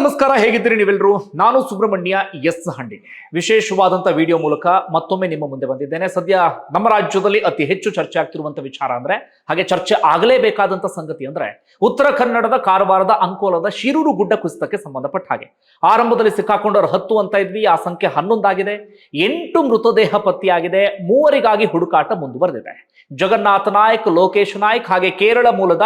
ನಮಸ್ಕಾರ, ಹೇಗಿದ್ದೀರಿ ನೀವೆಲ್ಲರೂ ನಾನು ಸುಬ್ರಹ್ಮಣ್ಯ ಎಸ್ ಹಂಡಿ. ವಿಶೇಷವಾದಂಥ ವಿಡಿಯೋ ಮೂಲಕ ಮತ್ತೊಮ್ಮೆ ನಿಮ್ಮ ಮುಂದೆ ಬಂದಿದ್ದೇನೆ. ಸದ್ಯ ನಮ್ಮ ರಾಜ್ಯದಲ್ಲಿ ಅತಿ ಹೆಚ್ಚು ಚರ್ಚೆ ಆಗ್ತಿರುವಂಥ ವಿಚಾರ ಅಂದ್ರೆ, ಹಾಗೆ ಚರ್ಚೆ ಆಗಲೇಬೇಕಾದಂಥ ಸಂಗತಿ ಅಂದ್ರೆ, ಉತ್ತರ ಕನ್ನಡದ ಕಾರವಾರದ ಅಂಕೋಲದ ಶಿರೂರು ಗುಡ್ಡ ಕುಸಿತಕ್ಕೆ ಸಂಬಂಧಪಟ್ಟ ಹಾಗೆ. ಆರಂಭದಲ್ಲಿ ಸಿಕ್ಕಾಕೊಂಡವರು ಹತ್ತು ಅಂತ ಇದ್ವಿ, ಆ ಸಂಖ್ಯೆ ಹನ್ನೊಂದಾಗಿದೆ. ಎಂಟು ಮೃತದೇಹ ಪತ್ತೆಯಾಗಿದೆ. ಮೂವರಿಗಾಗಿ ಹುಡುಕಾಟ ಮುಂದುವರೆದಿದೆ. ಜಗನ್ನಾಥ ನಾಯಕ್, ಲೋಕೇಶ್ ನಾಯಕ್ ಹಾಗೆ ಕೇರಳ ಮೂಲದ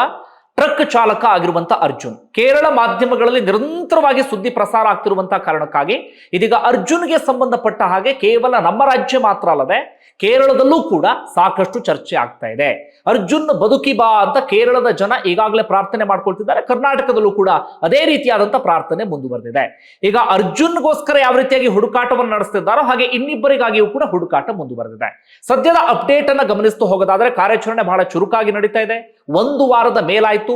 ಟ್ರಕ್ ಚಾಲಕ ಆಗಿರುವಂತ ಅರ್ಜುನ್. ಕೇರಳ ಮಾಧ್ಯಮಗಳಲ್ಲಿ ನಿರಂತರವಾಗಿ ಸುದ್ದಿ ಪ್ರಸಾರ ಆಗ್ತಿರುವಂತಹ ಕಾರಣಕ್ಕಾಗಿ ಇದೀಗ ಅರ್ಜುನ್ಗೆ ಸಂಬಂಧಪಟ್ಟ ಹಾಗೆ ಕೇವಲ ನಮ್ಮ ರಾಜ್ಯ ಮಾತ್ರ ಅಲ್ಲದೆ ಕೇರಳದಲ್ಲೂ ಕೂಡ ಸಾಕಷ್ಟು ಚರ್ಚೆ ಆಗ್ತಾ ಇದೆ. ಅರ್ಜುನ್ ಬದುಕಿ ಬಾ ಅಂತ ಕೇರಳದ ಜನ ಈಗಾಗಲೇ ಪ್ರಾರ್ಥನೆ ಮಾಡ್ಕೊಳ್ತಿದ್ದಾರೆ. ಕರ್ನಾಟಕದಲ್ಲೂ ಕೂಡ ಅದೇ ರೀತಿಯಾದಂತ ಪ್ರಾರ್ಥನೆ ಮುಂದುವರೆದಿದೆ. ಈಗ ಅರ್ಜುನ್ಗೋಸ್ಕರ ಯಾವ ರೀತಿಯಾಗಿ ಹುಡುಕಾಟವನ್ನು ನಡೆಸ್ತಿದ್ದಾರೋ ಹಾಗೆ ಇನ್ನಿಬ್ಬರಿಗಾಗಿಯೂ ಕೂಡ ಹುಡುಕಾಟ ಮುಂದುವರೆದಿದೆ. ಸದ್ಯದ ಅಪ್ಡೇಟ್ ಅನ್ನ ಗಮನಿಸ್ತು ಹೋಗೋದಾದ್ರೆ ಕಾರ್ಯಾಚರಣೆ ಬಹಳ ಚುರುಕಾಗಿ ನಡೀತಾ ಇದೆ. ಒಂದು ವಾರದ ಮೇಲಾಯ್ತು.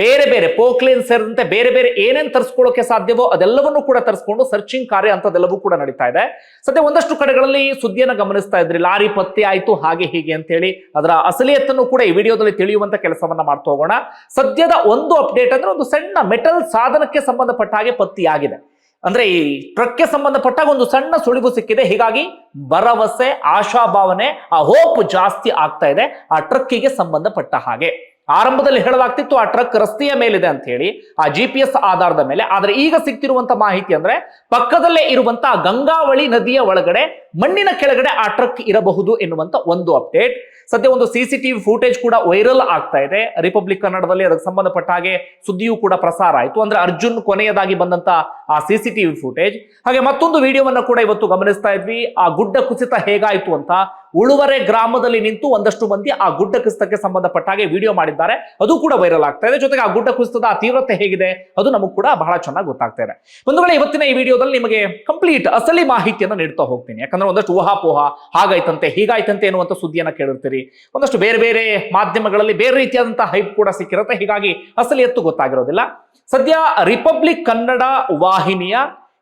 ಬೇರೆ ಬೇರೆ ಪೋಕ್ಲೇನ್ ಸೇರಿದಂತೆ ಬೇರೆ ಬೇರೆ ಏನೇನ್ ತರಿಸ್ಕೊಳ್ಳೋಕೆ ಸಾಧ್ಯವೋ ಅದೆಲ್ಲವನ್ನೂ ಕೂಡ ತರಿಸ್ಕೊಂಡು ಸರ್ಚಿಂಗ್ ಕಾರ್ಯ ಅಂತದೆಲ್ಲವೂ ಕೂಡ ನಡೀತಾ ಇದೆ. ಸದ್ಯ ಒಂದಷ್ಟು ಕಡೆಗಳಲ್ಲಿ ಸುದ್ದಿಯನ್ನ ಗಮನಿಸ್ತಾ ಇದ್ರಿ. ಲಾರಿ ಪತ್ತೆ ಆಯ್ತು, ಹಾಗೆ ಹೀಗೆ ಅಂತ ಹೇಳಿ ಅದರ ಅಸಲಿಯತ್ತನ್ನು ಕೂಡ ಈ ವಿಡಿಯೋದಲ್ಲಿ ತಿಳಿಯುವಂತ ಕೆಲಸವನ್ನ ಮಾಡ್ತಾ ಹೋಗೋಣ. ಸದ್ಯದ ಒಂದು ಅಪ್ಡೇಟ್ ಅಂದ್ರೆ ಒಂದು ಸಣ್ಣ ಮೆಟಲ್ ಸಾಧನಕ್ಕೆ ಸಂಬಂಧಪಟ್ಟ ಹಾಗೆ ಪತ್ತಿಯಾಗಿದೆ ಅಂದ್ರೆ ಈ ಟ್ರಕ್ಗೆ ಸಂಬಂಧಪಟ್ಟಾಗ ಒಂದು ಸಣ್ಣ ಸುಳಿವು ಸಿಕ್ಕಿದೆ. ಹೀಗಾಗಿ ಭರವಸೆ ಆಶಾಭಾವನೆ ಆ ಹೋಪ್ ಜಾಸ್ತಿ ಆಗ್ತಾ ಇದೆ ಆ ಟ್ರಕ್ಕಿಗೆ ಸಂಬಂಧಪಟ್ಟ ಹಾಗೆ. ಆರಂಭದಲ್ಲಿ ಹೇಳಲಾಗ್ತಿತ್ತು ಆ ಟ್ರಕ್ ರಸ್ತೆಯ ಮೇಲಿದೆ ಅಂತ ಹೇಳಿ, ಆ ಜಿ ಪಿ ಎಸ್ ಆಧಾರದ ಮೇಲೆ. ಆದ್ರೆ ಈಗ ಸಿಗ್ತಿರುವಂತ ಮಾಹಿತಿ ಅಂದ್ರೆ ಪಕ್ಕದಲ್ಲೇ ಇರುವಂತಹ ಗಂಗಾವಳಿ ನದಿಯ ಒಳಗಡೆ ಮಣ್ಣಿನ ಕೆಳಗಡೆ ಆ ಟ್ರಕ್ ಇರಬಹುದು ಎನ್ನುವಂತ ಒಂದು ಅಪ್ಡೇಟ್ ಸದ್ಯ ಒಂದು ಸಿ ಸಿ ಟಿವಿ ಫೂಟೇಜ್ ಕೂಡ ವೈರಲ್ ಆಗ್ತಾ ಇದೆ. ರಿಪಬ್ಲಿಕ್ ಕನ್ನಡದಲ್ಲಿ ಅದಕ್ಕೆ ಸಂಬಂಧಪಟ್ಟ ಹಾಗೆ ಸುದ್ದಿಯೂ ಕೂಡ ಪ್ರಸಾರ ಆಯಿತು. ಅಂದ್ರೆ ಅರ್ಜುನ್ ಕೊನೆಯದಾಗಿ ಬಂದಂತ ಆ ಸಿ ಸಿ ಟಿವಿ ಫೂಟೇಜ್ ಹಾಗೆ ಮತ್ತೊಂದು ವಿಡಿಯೋವನ್ನು ಕೂಡ ಇವತ್ತು ಗಮನಿಸ್ತಾ ಇದ್ವಿ. ಆ ಗುಡ್ಡ ಕುಸಿತ ಹೇಗಾಯ್ತು ಅಂತ ಉಳುವರೆ ಗ್ರಾಮದಲ್ಲಿ ನಿಂತು ಒಂದಷ್ಟು ಮಂದಿ ಆ ಗುಡ್ಡ ಕುಸಿತಕ್ಕೆ ಸಂಬಂಧಪಟ್ಟ ಹಾಗೆ ವಿಡಿಯೋ ಮಾಡಿದ್ದಾರೆ. ಅದು ಕೂಡ ವೈರಲ್ ಆಗ್ತಾ ಇದೆ. ಜೊತೆಗೆ ಆ ಗುಡ್ಡ ಕುಸಿತದ ಆ ತೀವ್ರತೆ ಹೇಗಿದೆ, ಅದು ನಮಗೂ ಕೂಡ ಬಹಳ ಚೆನ್ನಾಗಿ ಗೊತ್ತಾಗ್ತಾ ಇದೆ. ಒಂದು ವೇಳೆ ಇವತ್ತಿನ ಈ ವಿಡಿಯೋದಲ್ಲಿ ನಿಮಗೆ ಕಂಪ್ಲೀಟ್ ಅಸಲಿ ಮಾಹಿತಿಯನ್ನು ನೀಡ್ತಾ ಹೋಗ್ತೀನಿ. ಯಾಕಂದ್ರೆ ಒಂದಷ್ಟು ಊಹಾಪೋಹ ಹಾಗಾಯ್ತಂತೆ, ಹೀಗಾಯ್ತಂತೆ ಎನ್ನುವಂತ ಸುದ್ದಿಯನ್ನ ಕೇಳಿರ್ತೀರಿ. ಒಂದಷ್ಟು ಬೇರೆ ಬೇರೆ ಮಾಧ್ಯಮಗಳಲ್ಲಿ ಬೇರೆ ರೀತಿಯಾದಂತಹ ಹೈಪ್ ಕೂಡ ಸಿಕ್ಕಿರುತ್ತೆ. ಹೀಗಾಗಿ ಅಸಲಿಯತ್ತು ಗೊತ್ತಾಗಿರೋದಿಲ್ಲ. ಸದ್ಯ ರಿಪಬ್ಲಿಕ್ ಕನ್ನಡ ವಾಹಿನಿಯ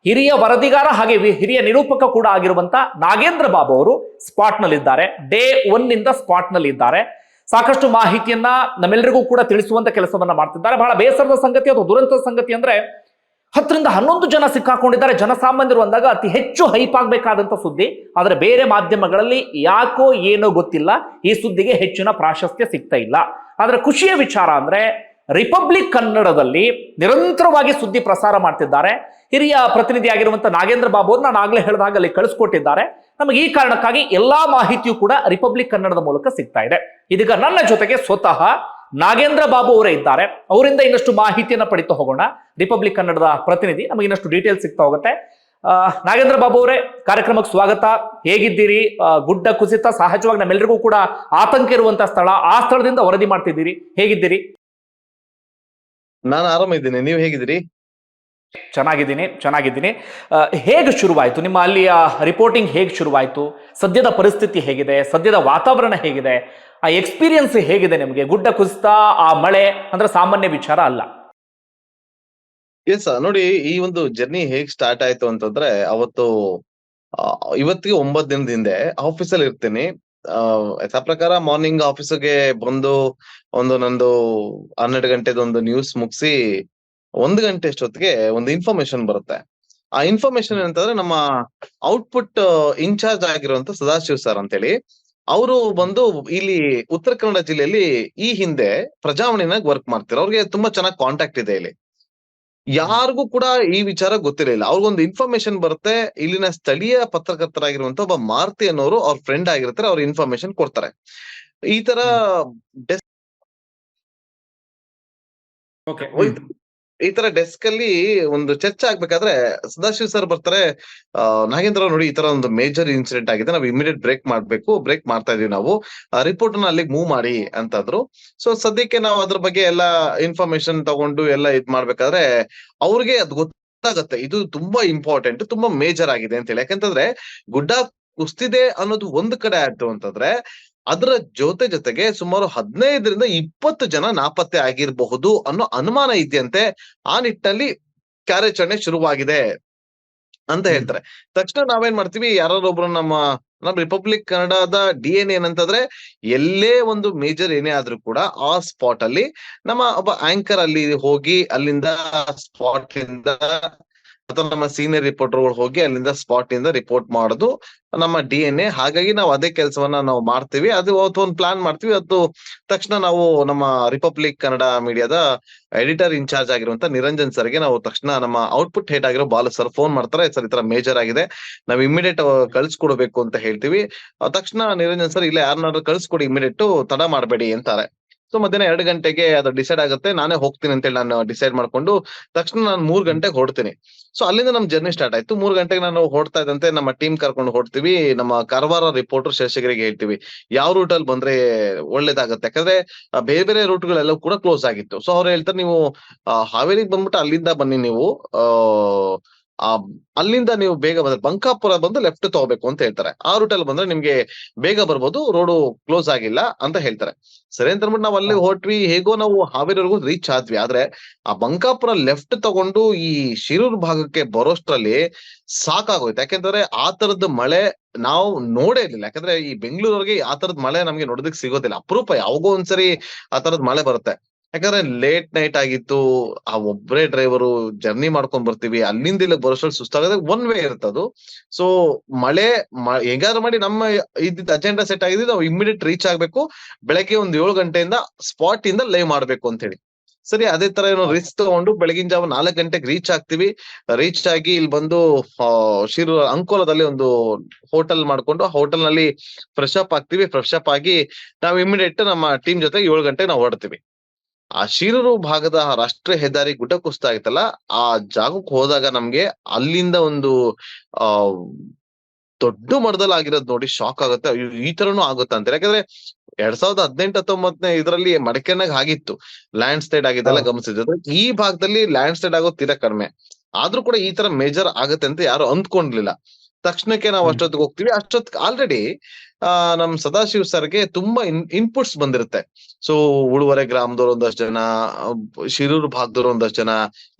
ಹಿರಿಯ ವರದಿಗಾರ ಹಾಗೆ ಹಿರಿಯ ನಿರೂಪಕ ಕೂಡ ಆಗಿರುವಂತ ನಾಗೇಂದ್ರ ಬಾಬು ಅವರು ಸ್ಪಾಟ್ ನಲ್ಲಿದ್ದಾರೆ ಡೇ ಒನ್ ಇಂದ ಸ್ಪಾಟ್ನಲ್ಲಿ ಇದ್ದಾರೆ ಸಾಕಷ್ಟು ಮಾಹಿತಿಯನ್ನ ನಮ್ಮೆಲ್ಲರಿಗೂ ಕೂಡ ತಿಳಿಸುವಂತ ಕೆಲಸವನ್ನ ಮಾಡ್ತಿದ್ದಾರೆ. ಬಹಳ ಬೇಸರದ ಸಂಗತಿ ಅಥವಾ ದುರಂತದ ಸಂಗತಿ ಅಂದ್ರೆ ಹತ್ತರಿಂದ ಹನ್ನೊಂದು ಜನ ಸಿಕ್ಕಾಕೊಂಡಿದ್ದಾರೆ. ಜನಸಾಮಾನ್ಯರು ಅಂದಾಗ ಅತಿ ಹೆಚ್ಚು ಹೈಪ್ ಆಗಬೇಕಾದಂಥ ಸುದ್ದಿ. ಆದರೆ ಬೇರೆ ಮಾಧ್ಯಮಗಳಲ್ಲಿ ಯಾಕೋ ಏನೋ ಗೊತ್ತಿಲ್ಲ. ಈ ಸುದ್ದಿಗೆ ಹೆಚ್ಚಿನ ಪ್ರಾಶಸ್ತ್ಯ ಸಿಗ್ತಾ ಇಲ್ಲ. ಆದರೆ ಖುಷಿಯ ವಿಚಾರ ಅಂದರೆ ರಿಪಬ್ಲಿಕ್ ಕನ್ನಡದಲ್ಲಿ ನಿರಂತರವಾಗಿ ಸುದ್ದಿ ಪ್ರಸಾರ ಮಾಡ್ತಿದ್ದಾರೆ. ಹಿರಿಯ ಪ್ರತಿನಿಧಿಯಾಗಿರುವಂಥ ನಾಗೇಂದ್ರ ಬಾಬು ನಾನು ಆಗಲೇ ಹೇಳಿದಾಗ ಅಲ್ಲಿ ಕಳಿಸ್ಕೊಟ್ಟಿದ್ದಾರೆ. ನಮಗೆ ಈ ಕಾರಣಕ್ಕಾಗಿ ಎಲ್ಲಾ ಮಾಹಿತಿಯೂ ಕೂಡ ರಿಪಬ್ಲಿಕ್ ಕನ್ನಡದ ಮೂಲಕ ಸಿಗ್ತಾ ಇದೆ. ಇದೀಗ ನನ್ನ ಜೊತೆಗೆ ಸ್ವತಃ ನಾಗೇಂದ್ರ ಬಾಬು ಅವರೇ ಇದ್ದಾರೆ. ಅವರಿಂದ ಇನ್ನಷ್ಟು ಮಾಹಿತಿಯನ್ನು ಪಡಿತಾ ಹೋಗೋಣ. ರಿಪಬ್ಲಿಕ್ ಕನ್ನಡದ ಪ್ರತಿನಿಧಿ ನಮಗೆ ಇನ್ನಷ್ಟು ಡೀಟೇಲ್ಸ್ ಸಿಗ್ತಾ ಹೋಗುತ್ತೆ. ನಾಗೇಂದ್ರ ಬಾಬು ಅವರೇ ಕಾರ್ಯಕ್ರಮಕ್ಕೆ ಸ್ವಾಗತ. ಹೇಗಿದ್ದೀರಿ? ಗುಡ್ಡ ಕುಸಿತ ಸಹಜವಾಗಿ ನಮ್ಮೆಲ್ಲರಿಗೂ ಕೂಡ ಆತಂಕ ಇರುವಂತಹ ಸ್ಥಳ ಆ ಸ್ಥಳದಿಂದ ವರದಿ ಮಾಡ್ತಿದ್ದೀರಿ. ಹೇಗಿದ್ದೀರಿ? ನಾನು ಆರಾಮಿದ್ದೀನಿ. ನೀವು ಹೇಗಿದ್ದೀರಿ? ಚೆನ್ನಾಗಿದ್ದೀನಿ ಚೆನ್ನಾಗಿದ್ದೀನಿ. ಹೇಗೆ ಶುರುವಾಯಿತು? ನಿಮ್ಮ ಅಲ್ಲಿಯ ರಿಪೋರ್ಟಿಂಗ್ ಹೇಗೆ ಶುರುವಾಯಿತು? ಸದ್ಯದ ಪರಿಸ್ಥಿತಿ ಹೇಗಿದೆ? ಸದ್ಯದ ವಾತಾವರಣ ಹೇಗಿದೆ? ಆ ಎಕ್ಸ್ಪೀರಿಯನ್ಸ್ ಹೇಗಿದೆ ನಿಮಗೆ? ಗುಡ್ಡ ಕುಸಿತ, ಆ ಮಳೆ ಅಂದ್ರೆ ಸಾಮಾನ್ಯ ವಿಚಾರ ಅಲ್ಲ. ಎಸ್ ನೋಡಿ ಈ ಒಂದು ಜರ್ನಿ ಹೇಗ್ ಸ್ಟಾರ್ಟ್ ಆಯ್ತು ಅಂತಂದ್ರೆ ಅವತ್ತು ಇವತ್ತಿಗೆ ಒಂಬತ್ ದಿನದ ಹಿಂದೆ ಆಫೀಸಲ್ಲಿ ಇರ್ತೀನಿ. ಯಥಾ ಪ್ರಕಾರ ಮಾರ್ನಿಂಗ್ ಆಫೀಸ್ಗೆ ಬಂದು ಒಂದು ನಂದು ಹನ್ನೆರಡು ಗಂಟೆದ ಒಂದು ನ್ಯೂಸ್ ಮುಗಿಸಿ ಒಂದು ಗಂಟೆ ಅಷ್ಟೊತ್ತಿಗೆ ಒಂದು ಇನ್ಫಾರ್ಮೇಶನ್ ಬರುತ್ತೆ. ಆ ಇನ್ಫಾರ್ಮೇಶನ್ ಏನಂತಂದ್ರೆ ನಮ್ಮ ಔಟ್ಪುಟ್ ಇನ್ಚಾರ್ಜ್ ಆಗಿರುವಂತ ಸದಾಶಿವ್ ಸರ್ ಅಂತೇಳಿ. ಅವರು ಬಂದು ಇಲ್ಲಿ ಉತ್ತರ ಕನ್ನಡ ಜಿಲ್ಲೆಯಲ್ಲಿ ಈ ಹಿಂದೆ ಪ್ರಜಾವಾಣಿನಾಗ ವರ್ಕ್ ಮಾಡ್ತಾರೆ ಅವ್ರಿಗೆ ತುಂಬಾ ಚೆನ್ನಾಗಿ ಕಾಂಟ್ಯಾಕ್ಟ್ ಇದೆ ಇಲ್ಲಿ. ಯಾರಿಗೂ ಕೂಡ ಈ ವಿಚಾರ ಗೊತ್ತಿರಲಿಲ್ಲ. ಅವ್ರಿಗೊಂದು ಇನ್ಫಾರ್ಮೇಶನ್ ಬರುತ್ತೆ. ಇಲ್ಲಿನ ಸ್ಥಳೀಯ ಪತ್ರಕರ್ತರಾಗಿರುವಂತ ಒಬ್ಬ ಮಾರುತಿ ಅನ್ನೋರು ಅವ್ರ ಫ್ರೆಂಡ್ ಆಗಿರ್ತಾರೆ ಅವ್ರ ಇನ್ಫಾರ್ಮೇಶನ್ ಕೊಡ್ತಾರೆ. ಈ ತರ ಈ ತರ ಡೆಸ್ಕ್ ಅಲ್ಲಿ ಒಂದು ಚರ್ಚೆ ಆಗ್ಬೇಕಾದ್ರೆ ಸದಾಶಿವ್ ಸರ್ ಬರ್ತಾರೆ ನಾಗೇಂದ್ರ ನೋಡಿ ಈ ತರ ಒಂದು ಮೇಜರ್ ಇನ್ಸಿಡೆಂಟ್ ಆಗಿದೆ, ನಾವು ಇಮಿಡಿಯೇಟ್ ಬ್ರೇಕ್ ಮಾಡ್ಬೇಕು ಬ್ರೇಕ್ ಮಾಡ್ತಾ ಇದೀವಿ ನಾವು. ರಿಪೋರ್ಟ್ನ ಅಲ್ಲಿಗೆ ಮೂವ್ ಮಾಡಿ ಅಂತಂದ್ರು. ಸೊ ಸದ್ಯಕ್ಕೆ ನಾವು ಅದ್ರ ಬಗ್ಗೆ ಎಲ್ಲ ಇನ್ಫಾರ್ಮೇಶನ್ ತಗೊಂಡು ಎಲ್ಲ ಇದ್ ಮಾಡ್ಬೇಕಾದ್ರೆ ಅವ್ರಿಗೆ ಅದು ಗೊತ್ತಾಗತ್ತೆ. ಇದು ತುಂಬಾ ಇಂಪಾರ್ಟೆಂಟ್ ತುಂಬಾ ಮೇಜರ್ ಆಗಿದೆ ಅಂತ ಹೇಳಿ. ಯಾಕಂತಂದ್ರೆ ಗುಡ್ಡ ಕುಸ್ತಿದೆ ಅನ್ನೋದು ಒಂದ್ ಕಡೆ ಆಯ್ತು ಅಂತಂದ್ರೆ ಅದರ ಜೊತೆ ಜೊತೆಗೆ ಸುಮಾರು ಹದಿನೈದರಿಂದ ಇಪ್ಪತ್ತು ಜನ ನಾಪತ್ತೆ ಆಗಿರಬಹುದು ಅನ್ನೋ ಅನುಮಾನ ಇದೆಯಂತೆ ಆ ನಿಟ್ಟಿನಲ್ಲಿ ಕಾರ್ಯಾಚರಣೆ ಶುರುವಾಗಿದೆ ಅಂತ ಹೇಳ್ತಾರೆ. ತಕ್ಷಣ ನಾವೇನ್ ಮಾಡ್ತೀವಿ ಯಾರಾದ್ರೂ ಒಬ್ರು ನಮ್ಮ ನಮ್ ರಿಪಬ್ಲಿಕ್ ಕನ್ನಡದ ಡಿ ಎನ್ ಏನಂತಂದ್ರೆ ಎಲ್ಲೇ ಒಂದು ಮೇಜರ್ ಏನೇ ಆದ್ರೂ ಕೂಡ ಆ ಸ್ಪಾಟ್ ಅಲ್ಲಿ ನಮ್ಮ ಒಬ್ಬ ಆಂಕರ್ ಅಲ್ಲಿ ಹೋಗಿ ಅಲ್ಲಿಂದ ಸ್ಪಾಟ್ ಇಂದ ಅಥವಾ ನಮ್ಮ ಸೀನಿಯರ್ ರಿಪೋರ್ಟರ್ಗಳು ಹೋಗಿ ಅಲ್ಲಿಂದ ಸ್ಪಾಟ್ ಇಂದ ರಿಪೋರ್ಟ್ ಮಾಡುದು, ನಮ್ಮ ಡಿ ಎನ್ ಎ ಹಾಗಾಗಿ ನಾವು ಅದೇ ಕೆಲಸವನ್ನ ನಾವು ಮಾಡ್ತೀವಿ. ಅದು ಅವತ್ತು ಒಂದು ಪ್ಲಾನ್ ಮಾಡ್ತೀವಿ. ಅದು ತಕ್ಷಣ ನಾವು ನಮ್ಮ ರಿಪಬ್ಲಿಕ್ ಕನ್ನಡ ಮೀಡಿಯಾದ ಎಡಿಟರ್ ಇನ್ಚಾರ್ಜ್ ಆಗಿರುವಂತ ನಿರಂಜನ್ ಸರ್ಗೆ ನಾವು ತಕ್ಷಣ ನಮ್ಮ ಔಟ್ಪುಟ್ ಹೇಟ್ ಆಗಿರೋ ಬಾಲು ಸರ್ ಫೋನ್ ಮಾಡ್ತಾರೆ. ಸರ್, ಈ ತರ ಮೇಜರ್ ಆಗಿದೆ. ನಾವು ಇಮಿಡಿಯೇಟ್ ಕಳ್ಸಿಕೊಡ್ಬೇಕು ಅಂತ ಹೇಳ್ತೀವಿ. ತಕ್ಷಣ ನಿರಂಜನ್ ಸರ್ ಇಲ್ಲ ಯಾರನ್ನಾದ್ರೂ ಕಳ್ಸಿಕೊಡಿ ಇಮಿಡಿಯೇಟ್ ತಡ ಮಾಡಬೇಡಿ ಅಂತಾರೆ. ಸೊ ಮಧ್ಯಾಹ್ನ ಎರಡು ಗಂಟೆಗೆ ಅದು ಡಿಸೈಡ್ ಆಗುತ್ತೆ. ನಾನೇ ಹೋಗ್ತೀನಿ ಅಂತ ಹೇಳಿ ನಾನು ಡಿಸೈಡ್ ಮಾಡ್ಕೊಂಡು ತಕ್ಷಣ ನಾನು ಮೂರ್ ಗಂಟೆಗೆ ಹೊಡ್ತೀನಿ ಸೊ ಅಲ್ಲಿಂದ ನಮ್ ಜರ್ನಿ ಸ್ಟಾರ್ಟ್ ಆಯ್ತು. ಮೂರ್ ಗಂಟೆಗೆ ನಾನು ಹೊಡ್ತಾ ಇದ್ದಂತೆ ನಮ್ಮ ಟೀಮ್ ಕರ್ಕೊಂಡು ಹೊಡ್ತೀವಿ ನಮ್ಮ ಕಾರವಾರ ರಿಪೋರ್ಟರ್ ಶೇಷಗಿರಿಗೆ ಹೇಳ್ತೀವಿ ಯಾವ ರೂಟ್ ಅಲ್ಲಿ ಬಂದ್ರೆ ಒಳ್ಳೇದಾಗುತ್ತೆ? ಯಾಕಂದ್ರೆ ಬೇರೆ ಬೇರೆ ಬೇರೆ ರೂಟ್ಗಳೆಲ್ಲ ಕೂಡ ಕ್ಲೋಸ್ ಆಗಿತ್ತು. ಸೊ ಅವ್ರು ಹೇಳ್ತಾರೆ ನೀವು ಹಾವೇರಿಗೆ ಬಂದ್ಬಿಟ್ಟು ಅಲ್ಲಿಂದ ಬನ್ನಿ ನೀವು. ಆ ಅಲ್ಲಿಂದ ನೀವು ಬೇಗ ಬಂದ್ರೆ ಬಂಕಾಪುರ ಬಂದು ಲೆಫ್ಟ್ ತಗೋಬೇಕು ಅಂತ ಹೇಳ್ತಾರೆ. ಆ ರೂಟ್ ಅಲ್ಲಿ ಬಂದ್ರೆ ನಿಮ್ಗೆ ಬೇಗ ಬರ್ಬೋದು ರೋಡು ಕ್ಲೋಸ್ ಆಗಿಲ್ಲ ಅಂತ ಹೇಳ್ತಾರೆ. ಸರಿ ಅಂತ ಅಂದ್ಬಿಟ್ಟು ನಾವು ಅಲ್ಲಿ ಹೊರಟ್ವಿ ಹೇಗೋ ನಾವು ಹಾವೇರಿವರೆಗೂ ರೀಚ್ ಆದ್ವಿ. ಆದ್ರೆ ಆ ಬಂಕಾಪುರ ಲೆಫ್ಟ್ ತಗೊಂಡು ಈ ಶಿರೂರ್ ಭಾಗಕ್ಕೆ ಬರೋಷ್ಟ್ರಲ್ಲಿ ಸಾಕಾಗೋಯ್ತು. ಯಾಕೆಂದ್ರೆ ಆ ತರದ ಮಳೆ ನಾವು ನೋಡೇ ಇರ್ಲಿಲ್ಲ. ಯಾಕಂದ್ರೆ ಈ ಬೆಂಗಳೂರವರೆಗೆ ಆ ತರದ ಮಳೆ ನಮ್ಗೆ ನೋಡೋದಕ್ ಸಿಗೋದಿಲ್ಲ. ಅಪರೂಪ ಯಾವಾಗೋ ಒಂದ್ಸರಿ ಆ ತರದ್ ಮಳೆ ಬರುತ್ತೆ. ಯಾಕಂದ್ರೆ ಲೇಟ್ ನೈಟ್ ಆಗಿತ್ತು, ಆ ಒಬ್ರೇ ಡ್ರೈವರು ಜರ್ನಿ ಮಾಡ್ಕೊಂಡ್ ಬರ್ತೀವಿ, ಅಲ್ಲಿಂದ ಇಲ್ಲಿ ಬರೋಷ್ಟ್ರಲ್ಲಿ ಸುಸ್ತಾಗದೆ ಒನ್ ವೇ ಇರ್ತದು ಸೊ ಮಳೆ ಹೇಗಾದ್ರೂ ಮಾಡಿ ನಮ್ಮ ಇದ್ದಿದ್ದ ಅಜೆಂಡಾ ಸೆಟ್ ಆಗಿದೆ ನಾವು ಇಮಿಡಿಯೇಟ್ ರೀಚ್ ಆಗ್ಬೇಕು. ಬೆಳಗ್ಗೆ ಒಂದ್ ಏಳು ಗಂಟೆಯಿಂದ ಸ್ಪಾಟ್ ಇಂದ ಲೈವ್ ಮಾಡ್ಬೇಕು ಅಂತ ಹೇಳಿ ಸರಿ, ಅದೇ ತರ ಏನೋ ರಿಸ್ಕ್ ತಗೊಂಡು ಬೆಳಗಿನ ಜಾವ ನಾಲ್ಕು ಗಂಟೆಗೆ ರೀಚ್ ಆಗ್ತೀವಿ. ರೀಚ್ ಆಗಿ ಇಲ್ಲಿ ಬಂದು ಶಿರು, ಅಂಕೋಲದಲ್ಲಿ ಒಂದು ಹೋಟೆಲ್ ಮಾಡ್ಕೊಂಡು ಹೋಟೆಲ್ನಲ್ಲಿ ಫ್ರೆಶ್ ಅಪ್ ಆಗ್ತೀವಿ. ಫ್ರೆಶ್ ಅಪ್ ಆಗಿ ನಾವು ಇಮಿಡಿಯೇಟ್ ನಮ್ಮ ಟೀಮ್ ಜೊತೆ ಏಳು ಗಂಟೆಗೆ ನಾವು ಹೊರಡ್ತೀವಿ. ಆ ಶಿರೂರು ಭಾಗದ ರಾಷ್ಟ್ರೀಯ ಹೆದ್ದಾರಿ ಗುಡ್ಡ ಕುಸ್ತಾ ಇತ್ತಲ್ಲ ಆ ಜಾಗಕ್ಕೆ ಹೋದಾಗ ನಮ್ಗೆ ಅಲ್ಲಿಂದ ಒಂದು ಆ ದೊಡ್ಡ ಮರದಲ್ಲಿ ಆಗಿರೋದ್ ನೋಡಿ ಶಾಕ್ ಆಗುತ್ತೆ. ಈ ತರನು ಆಗುತ್ತೆ ಅಂತ. ಯಾಕಂದ್ರೆ ಎರಡ್ ಸಾವಿರದ ಹದಿನೆಂಟು ಹತ್ತೊಂಬತ್ತನೇ ಇದರಲ್ಲಿ ಮಡಿಕೆನಾಗ ಆಗಿತ್ತು. ಲ್ಯಾಂಡ್ ಸ್ಲೈಡ್ ಆಗಿದ್ದೆಲ್ಲ. ಗಮನಿಸಿದ್ರೆ ಈ ಭಾಗದಲ್ಲಿ ಲ್ಯಾಂಡ್ ಸ್ಲೈಡ್ ಆಗೋ ತೀರಾ ಕಡಿಮೆ. ಆದ್ರೂ ಕೂಡ ಈ ತರ ಮೇಜರ್ ಆಗುತ್ತೆ ಅಂತ ಯಾರು ಅಂದ್ಕೊಂಡ್ಲಿಲ್ಲ ತಕ್ಷಣಕ್ಕೆ ನಾವು ಅಷ್ಟೊತ್ತಿಗೆ ಹೋಗ್ತೀವಿ. ಅಷ್ಟೊತ್ತಿಗೆ ಆಲ್ರೆಡಿ ಆ ನಮ್ ಸದಾಶಿವ್ ಸರ್ಗೆ ತುಂಬಾ ಇನ್ಪುಟ್ಸ್ ಬಂದಿರುತ್ತೆ. ಸೊ ಉಳುವರೆ ಗ್ರಾಮದವ್ರು ಒಂದಷ್ಟು ಜನ ಶಿರೂರು ಭಾಗದವ್ರು ಒಂದಷ್ಟು ಜನ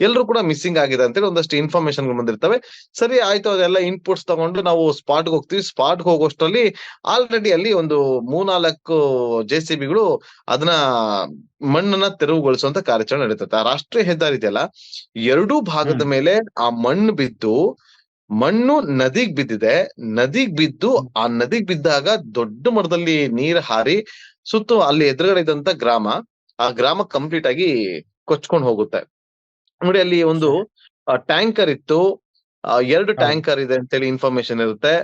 ಎಲ್ರು ಕೂಡ ಮಿಸ್ಸಿಂಗ್ ಆಗಿದೆ ಅಂತೇಳಿ ಒಂದಷ್ಟು ಇನ್ಫಾರ್ಮೇಶನ್ ಬಂದಿರ್ತವೆ. ಸರಿ ಆಯ್ತು ಅದೆಲ್ಲ ಇನ್ಪುಟ್ಸ್ ತಗೊಂಡು ನಾವು ಸ್ಪಾಟ್ಗೆ ಹೋಗ್ತೀವಿ. ಸ್ಪಾಟ್ಗೆ ಹೋಗೋಷ್ಟರಲ್ಲಿ ಆಲ್ರೆಡಿ ಅಲ್ಲಿ ಒಂದು ಮೂರ್ನಾಲ್ಕು ಜೆ ಸಿ ಬಿಗಳು ಅದನ್ನ ಮಣ್ಣನ್ನ ತೆರವುಗೊಳಿಸುವಂತ ಕಾರ್ಯಾಚರಣೆ ನಡೀತದೆ ಆ ರಾಷ್ಟ್ರೀಯ ಹೆದ್ದಾರಿ ಇದೆಯಲ್ಲ ಎರಡೂ ಭಾಗದ ಮೇಲೆ ಆ ಮಣ್ಣು ಬಿದ್ದು ಮಣ್ಣು ನದಿಗ್ ಬಿದ್ದಿದೆ. ನದಿಗ್ ಬಿದ್ದು ಆ ನದಿಗ್ ಬಿದ್ದಾಗ ದೊಡ್ಡ ಮರದಲ್ಲಿ ನೀರ್ ಹಾರಿ ಸುತ್ತು ಅಲ್ಲಿ ಎದುರುಗಡೆ ಇದ್ದಂತ ಗ್ರಾಮ ಆ ಗ್ರಾಮ ಕಂಪ್ಲೀಟ್ ಆಗಿ ಕೊಚ್ಕೊಂಡ್ ಹೋಗುತ್ತೆ. ನೋಡಿ ಅಲ್ಲಿ ಒಂದು ಟ್ಯಾಂಕರ್ ಇತ್ತು. ಎರಡು ಟ್ಯಾಂಕರ್ ಇದೆ ಅಂತೇಳಿ ಇನ್ಫಾರ್ಮೇಶನ್ ಇರುತ್ತೆ.